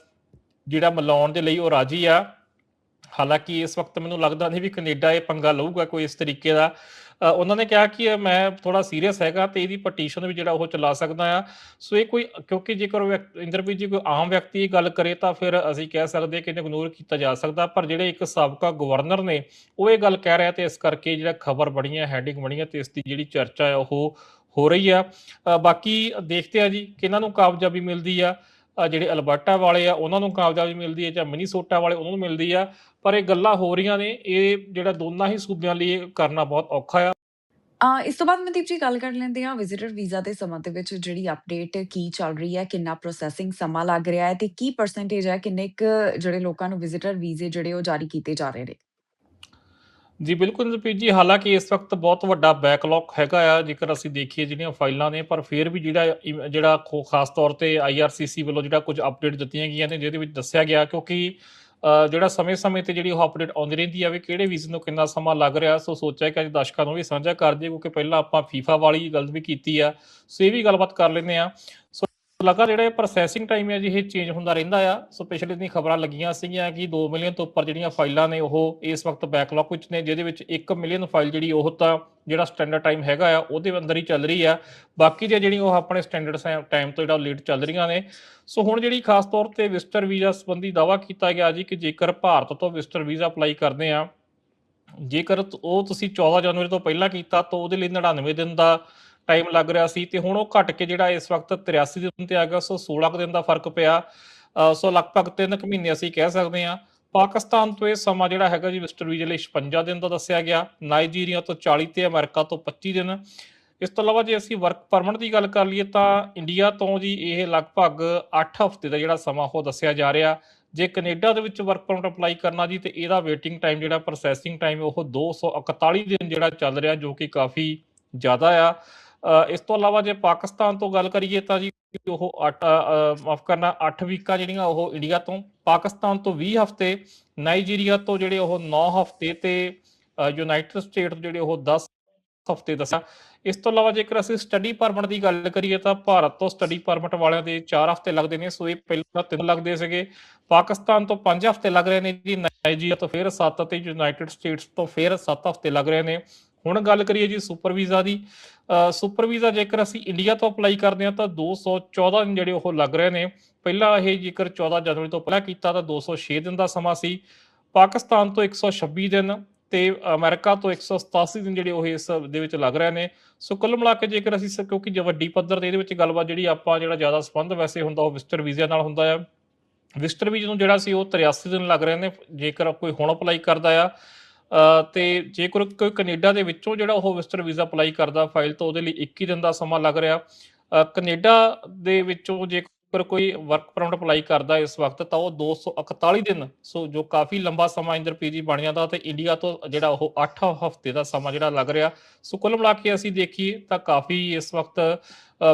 Speaker 2: ਜਿਹੜਾ ਮਿਲਾਉਣ ਦੇ ਲਈ ਉਹ ਰਾਜੀ ਆ। ਹਾਲਾਂਕਿ ਇਸ ਵਕਤ ਮੈਨੂੰ ਲੱਗਦਾ ਨਹੀਂ ਵੀ ਕੈਨੇਡਾ ਇਹ ਪੰਗਾ ਲਊਗਾ ਕੋਈ ਇਸ ਤਰੀਕੇ ਦਾ। ਉਹਨਾਂ ਨੇ ਕਿਹਾ ਕਿ ਮੈਂ ਥੋੜਾ ਸੀਰੀਅਸ ਹੈਗਾ ਤੇ ਇਹਦੀ ਪਟੀਸ਼ਨ ਵੀ ਜਿਹੜਾ ਉਹ ਚਲਾ ਸਕਦਾ ਆ ਸੋ ਇਹ ਕੋਈ, ਕਿਉਂਕਿ ਜੇਕਰ ਵਿਅਕ- ਇੰਦਰਪ੍ਰੀਤ ਜੀ ਕੋਈ ਆਮ ਵਿਅਕਤੀ ਇਹ ਗੱਲ ਕਰੇ ਤਾਂ ਫਿਰ ਅਸੀਂ ਕਹਿ ਸਕਦੇ ਕਿ ਇਹਨੂੰ ਇਗਨੋਰ ਕੀਤਾ ਜਾ ਸਕਦਾ। ਪਰ ਜਿਹੜੇ ਇੱਕ ਸਾਬਕਾ ਗਵਰਨਰ ਨੇ, ਉਹ ਇਹ ਗੱਲ ਕਹਿ ਰਿਹਾ ਤੇ ਇਸ ਕਰਕੇ ਜਿਹੜਾ ਖਬਰ ਬੜੀਆਂ ਹੈਡਿੰਗ ਬਣੀ ਹੈ ਤੇ ਇਸ ਦੀ ਜਿਹੜੀ ਚਰਚਾ ਹੈ ਉਹ ਹੋ ਰਹੀ ਆ। ਬਾਕੀ ਦੇਖਦੇ ਆ ਜੀ ਕਿ ਇਹਨਾਂ ਨੂੰ ਕਾਮਯਾਬੀ ਮਿਲਦੀ ਆ। ਜਿਹੜੇ ਅਲਬਰਟਾ ਵਾਲੇ ਆ ਉਹਨਾਂ ਨੂੰ ਕਾਮਯਾਬੀ ਮਿਲਦੀ ਹੈ ਜਾਂ ਮਿਨੀਸੋਟਾ ਵਾਲੇ ਉਹਨਾਂ ਨੂੰ ਮਿਲਦੀ ਆ। ਪਰ ਇਹ ਗੱਲਾਂ ਹੋ ਰਹੀਆਂ ਨੇ ਇਹ ਜਿਹੜਾ ਦੋਨਾਂ ਹੀ ਸੂਬਿਆਂ ਲਈ ਕਰਨਾ ਬਹੁਤ ਔਖਾ ਆ।
Speaker 1: ਅ, ਇਸ ਤੋਂ ਬਾਅਦ ਮਨਦੀਪ ਜੀ ਗੱਲ ਕਰ ਲੈਂਦੇ ਹਾਂ ਵਿਜ਼ਿਟਰ ਵੀਜ਼ਾ ਦੇ ਸੰਬੰਧ ਦੇ ਵਿੱਚ ਜਿਹੜੀ ਅਪਡੇਟ ਕੀ ਚੱਲ ਰਹੀ ਹੈ ਕਿੰਨਾ ਪ੍ਰੋਸੈਸਿੰਗ ਸਮਾਂ ਲੱਗ ਰਿਹਾ ਹੈ ਤੇ ਕੀ ਪਰਸੈਂਟੇਜ ਹੈ ਕਿੰਨੇ ਕੁ ਜਿਹੜੇ ਲੋਕਾਂ ਨੂੰ ਵਿਜ਼ਿਟਰ ਵੀਜ਼ੇ ਜਿਹੜੇ ਉਹ ਜਾਰੀ ਕੀਤੇ ਜਾ ਰਹੇ ਨੇ।
Speaker 2: ਜੀ ਬਿਲਕੁਲ ਨਰਪ੍ਰੀਤ ਜੀ, ਹਾਲਾਂਕਿ ਇਸ ਵਕਤ ਬਹੁਤ ਵੱਡਾ ਬੈਕਲੌਗ ਹੈਗਾ ਆ, ਜੇਕਰ ਅਸੀਂ ਦੇਖੀਏ ਜਿਹੜੀਆਂ ਫਾਈਲਾਂ ਨੇ, ਪਰ ਫਿਰ ਵੀ ਜਿਹੜਾ ਇਮ- ਜਿਹੜਾ ਖੋ- ਖਾਸ ਤੌਰ ਤੇ ਆਈਆਰਸੀਸੀ ਵੱਲੋਂ ਜਿਹੜਾ ਕੁਝ ਅਪਡੇਟ ਦਿੱਤੀਆਂ ਗਈਆਂ ਨੇ, ਜਿਹਦੇ ਵਿੱਚ ਦੱਸਿਆ ਗਿਆ ਕਿਉਂਕਿ ਜਿਹੜਾ ਸਮੇਂ-ਸਮੇਂ ਤੇ ਜਿਹੜੀ ਉਹ ਅਪਡੇਟ ਆਉਂਦੀ ਰਹਿੰਦੀ ਆ, ਵੀ ਕਿਹੜੇ ਵੀਜ਼ੇ ਨੂੰ ਕਿੰਨਾ ਸਮਾਂ ਲੱਗ ਰਿਹਾ, ਸੋ ਸੋਚਿਆ ਕਿ ਅੱਜ ਦਰਸ਼ਕਾਂ ਨੂੰ ਵੀ ਸਾਂਝਾ ਕਰ ਦਈਏ, ਕਿਉਂਕਿ ਪਹਿਲਾਂ ਆਪਾਂ ਫੀਫਾ ਵਾਲੀ ਗੱਲ ਵੀ ਕੀਤੀ ਆ, ਸੋ ਇਹ ਵੀ ਗੱਲਬਾਤ ਕਰ ਲੈਂਦੇ ਆ ਸੋ ਲਗਾਤਾਰ ਜਿਹੜੇ ਪ੍ਰੋਸੈਸਿੰਗ ਟਾਈਮ ਹੈ ਜੀ, ਇਹ ਚੇਂਜ ਹੁੰਦਾ ਰਹਿੰਦਾ ਆ। ਸੋ ਪਿਛਲੇ ਦਿਨ ਖਬਰਾਂ ਲੱਗੀਆਂ ਸੀਗੀਆਂ ਕਿ 2 ਮਿਲੀਅਨ ਤੋਂ ਉੱਪਰ ਜਿਹੜੀਆਂ ਫਾਈਲਾਂ ਨੇ, ਉਹ ਇਸ ਵਕਤ ਬੈਕਲੌਗ ਵਿੱਚ ਨੇ, ਜਿਹਦੇ ਵਿੱਚ 1 ਮਿਲੀਅਨ ਫਾਈਲ ਜਿਹੜੀ, ਉਹ ਤਾਂ ਜਿਹੜਾ ਸਟੈਂਡਰਡ ਟਾਈਮ ਹੈਗਾ ਆ, ਉਹਦੇ ਅੰਦਰ ਹੀ ਚੱਲ ਰਹੀ ਆ। ਬਾਕੀ ਜੇ ਜਿਹੜੀ ਉਹ ਆਪਣੇ ਸਟੈਂਡਰਡ ਟਾਈਮ ਤੋਂ ਜਿਹੜਾ ਲੇਟ ਚੱਲ ਰਹੀਆਂ ਨੇ। ਸੋ ਹੁਣ ਜਿਹੜੀ ਖਾਸ ਤੌਰ ਤੇ ਵਿਜ਼ਟਰ ਵੀਜ਼ਾ ਸੰਬੰਧੀ ਦਾਵਾ ਕੀਤਾ ਗਿਆ ਜੀ, ਕਿ ਜੇਕਰ ਭਾਰਤ ਤੋਂ ਵਿਜ਼ਟਰ ਵੀਜ਼ਾ ਅਪਲਾਈ ਕਰਦੇ ਆ, ਜੇਕਰ ਉਹ ਤੁਸੀਂ 14 ਜਨਵਰੀ ਤੋਂ ਪਹਿਲਾਂ ਕੀਤਾ, ਤਾਂ ਉਹਦੇ ਲਈ 99 ਦਿਨ ਦਾ ਟਾਈਮ ਲੱਗ ਰਿਹਾ ਸੀ ਤੇ ਹੁਣ ਉਹ ਘਟ ਕੇ ਜਿਹੜਾ ਇਸ ਵਕਤ 83 ਦਿਨ ਤੇ ਆ ਗਿਆ ਸੋ 16 ਕੁ ਦਿਨ ਦਾ ਫ਼ਰਕ ਪਿਆ। ਸੋ ਲਗਭਗ 3 ਕੁ ਮਹੀਨੇ ਅਸੀਂ ਕਹਿ ਸਕਦੇ ਹਾਂ। ਪਾਕਿਸਤਾਨ ਤੋਂ ਇਹ ਸਮਾਂ ਜਿਹੜਾ ਹੈਗਾ ਜੀ ਵਿਜ਼ਟਰ ਵੀਜ਼ੇ ਲਈ 56 ਦਿਨ ਦਾ ਦੱਸਿਆ ਗਿਆ। ਨਾਈਜੀਰੀਆ ਤੋਂ 40 ਤੇ ਅਮਰੀਕਾ ਤੋਂ 25 ਦਿਨ। ਇਸ ਤੋਂ ਇਲਾਵਾ ਜੇ ਅਸੀਂ ਵਰਕ ਪਰਮਿਟ ਦੀ ਗੱਲ ਕਰ ਲਈਏ ਤਾਂ ਇੰਡੀਆ ਤੋਂ ਜੀ ਇਹ ਲਗਭਗ 8 ਹਫ਼ਤੇ ਦਾ ਜਿਹੜਾ ਸਮਾਂ ਉਹ ਦੱਸਿਆ ਜਾ ਰਿਹਾ। ਜੇ ਕੈਨੇਡਾ ਦੇ ਵਿੱਚ ਵਰਕ ਪਰਮਿਟ ਅਪਲਾਈ ਕਰਨਾ ਜੀ ਤੇ ਇਹਦਾ ਵੇਟਿੰਗ ਟਾਈਮ ਜਿਹੜਾ ਪ੍ਰੋਸੈਸਿੰਗ ਟਾਈਮ ਉਹ 241 ਦਿਨ ਜਿਹੜਾ ਚੱਲ ਰਿਹਾ ਜੋ ਕਿ ਕਾਫੀ ਜ਼ਿਆਦਾ ਆ। ਇਸ ਤੋਂ ਇਲਾਵਾ ਜੇ ਪਾਕਿਸਤਾਨ ਤੋਂ ਗੱਲ ਕਰੀਏ ਤਾਂ ਜੀ ਉਹ 8 ਮਾਫ ਕਰਨਾ 8 ਵੀਕਾਂ ਜਿਹੜੀਆਂ ਉਹ ਇੰਡੀਆ ਤੋਂ, ਪਾਕਿਸਤਾਨ ਤੋਂ 20 ਹਫ਼ਤੇ, ਨਾਈਜੀਰੀਆ ਤੋਂ ਜਿਹੜੇ ਉਹ 9 ਹਫ਼ਤੇ ਤੇ ਯੂਨਾਈਟਿਡ ਸਟੇਟ ਤੋਂ ਜਿਹੜੇ ਉਹ 10 ਹਫ਼ਤੇ ਦੱਸਿਆ। ਇਸ ਤੋਂ ਇਲਾਵਾ ਜੇਕਰ ਅਸੀਂ ਸਟੱਡੀ ਪਰਮਿਟ ਦੀ ਗੱਲ ਕਰੀਏ ਤਾਂ ਭਾਰਤ ਤੋਂ ਸਟੱਡੀ ਪਰਮਿਟ ਵਾਲਿਆਂ ਦੇ 4 ਹਫ਼ਤੇ ਲੱਗਦੇ ਨੇ, ਸੋ ਇਹ ਪਹਿਲਾਂ 3 ਲੱਗਦੇ ਸੀਗੇ। ਪਾਕਿਸਤਾਨ ਤੋਂ 5 ਹਫ਼ਤੇ ਲੱਗ ਰਹੇ ਨੇ ਜੀ, ਨਾਈਜੀਰੀਆ ਤੋਂ ਫਿਰ 7 ਅਤੇ ਯੂਨਾਈਟਿਡ ਸਟੇਟਸ ਤੋਂ ਫਿਰ 7 ਹਫ਼ਤੇ ਲੱਗ ਰਹੇ ਨੇ। ਹੁਣ ਗੱਲ ਕਰੀਏ ਜੀ ਸੁਪਰ ਵੀਜ਼ਾ ਦੀ ਸੁਪਰ ਵੀਜ਼ਾ ਜੇਕਰ ਅਸੀਂ ਇੰਡੀਆ ਤੋਂ ਅਪਲਾਈ ਕਰਦੇ ਹਾਂ ਤਾਂ 214 ਦਿਨ ਜਿਹੜੇ ਉਹ ਲੱਗ ਰਹੇ ਨੇ। ਪਹਿਲਾਂ ਇਹ ਜੇਕਰ 14 ਜਨਵਰੀ ਤੋਂ ਪਹਿਲਾਂ ਕੀਤਾ ਤਾਂ 206 ਦਿਨ ਦਾ ਸਮਾਂ ਸੀ। ਪਾਕਿਸਤਾਨ ਤੋਂ 126 ਦਿਨ ਤੇ ਅਮਰੀਕਾ ਤੋਂ 187 ਦਿਨ ਜਿਹੜੇ ਉਹ ਇਸ ਦੇ ਵਿੱਚ ਲੱਗ ਰਹੇ ਨੇ। ਸੋ ਕੁੱਲ ਮਿਲਾ ਕੇ ਜੇਕਰ ਅਸੀਂ ਸ- ਕਿਉਂਕਿ ਵੱਡੀ ਪੱਧਰ ਤੇ ਇਹਦੇ ਵਿੱਚ ਗੱਲਬਾਤ ਜਿਹੜੀ ਆਪਾਂ ਜਿਹੜਾ ਜ਼ਿਆਦਾ ਸੰਬੰਧ ਵੈਸੇ ਹੁੰਦਾ ਉਹ ਵਿਜ਼ਟਰ ਵੀਜ਼ੇ ਨਾਲ ਹੁੰਦਾ ਆ। ਵਿਜ਼ਟਰ ਵੀਜ਼ੇ ਨੂੰ ਜਿਹੜਾ ਸੀ ਉਹ 83 ਦਿਨ ਲੱਗ ਰਹੇ ਨੇ, ਜੇਕਰ ਕੋਈ ਹੁਣ ਅਪਲਾਈ ਕਰਦਾ ਆ ਤੇ ਜੇਕਰ ਕੋਈ ਕੈਨੇਡਾ ਦੇ ਵਿੱਚੋਂ ਜਿਹੜਾ ਉਹ ਵਿਜ਼ਟਰ ਵੀਜ਼ਾ ਅਪਲਾਈ ਕਰਦਾ ਫਾਈਲ ਤਾਂ ਉਹਦੇ ਲਈ 21 ਦਿਨ ਦਾ ਸਮਾਂ ਲੱਗ ਰਿਹਾ। ਅ, ਕੈਨੇਡਾ ਦੇ ਵਿੱਚੋਂ ਜੇ ਜੇਕਰ ਕੋਈ ਵਰਕ ਪਰਮਿਟ ਅਪਲਾਈ ਕਰਦਾ ਇਸ ਵਕਤ, ਤਾਂ ਉਹ 241 ਦਿਨ, ਸੋ ਜੋ ਕਾਫੀ ਲੰਬਾ ਸਮਾਂ ਇੰਦਰ ਪੀਜੀ ਬਣ ਜਾਂਦਾ ਤੇ ਇੰਡੀਆ ਤੋਂ ਜਿਹੜਾ ਉਹ 8 ਹਫ਼ਤੇ ਦਾ ਸਮਾਂ ਜਿਹੜਾ ਲੱਗ ਰਿਹਾ। ਸੋ ਕੁੱਲ ਮਿਲਾ ਕੇ ਅਸੀਂ ਦੇਖੀਏ ਤਾਂ ਕਾਫੀ ਇਸ ਵਕਤ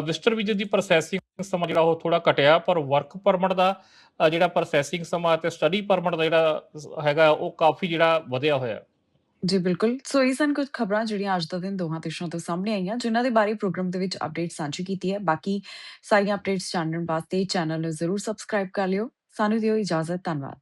Speaker 2: ਵਿਜ਼ਟਰ ਵੀਜ਼ੇ ਦੀ ਪ੍ਰੋਸੈਸਿੰਗ ਸਮਾਂ ਜਿਹੜਾ ਉਹ ਥੋੜਾ ਘਟਿਆ, ਪਰ ਵਰਕ ਪਰਮਿਟ ਦਾ ਜਿਹੜਾ ਪ੍ਰੋਸੈਸਿੰਗ ਸਮਾਂ ਤੇ ਸਟੱਡੀ ਪਰਮਿਟ ਦਾ ਜਿਹੜਾ ਹੈਗਾ, ਉਹ ਕਾਫੀ ਜਿਹੜਾ ਵਧਿਆ ਹੋਇਆ।
Speaker 1: ਜੀ, ਬਿਲਕੁਲ। ਸੋ, ਇਹ ਸਨ ਕੁਝ ਖਬਰਾਂ ਜਿਹੜੀਆਂ ਅੱਜ ਦਾ ਦਿਨ ਦੋਹਾਂ ਦੇਸ਼ਾਂ ਤੋਂ ਸਾਹਮਣੇ ਆਈਆਂ, ਜਿਨ੍ਹਾਂ ਦੇ ਬਾਰੇ ਪ੍ਰੋਗਰਾਮ ਦੇ ਵਿੱਚ ਅਪਡੇਟ ਸਾਂਝੀ ਕੀਤੀ ਹੈ। ਬਾਕੀ ਸਾਰੀਆਂ ਅਪਡੇਟਸ ਜਾਣਨ ਵਾਸਤੇ ਚੈਨਲ ਨੂੰ ਜ਼ਰੂਰ ਸਬਸਕ੍ਰਾਈਬ ਕਰ ਲਿਓ। ਸਾਨੂੰ ਦਿਓ ਇਜਾਜ਼ਤ, ਧੰਨਵਾਦ।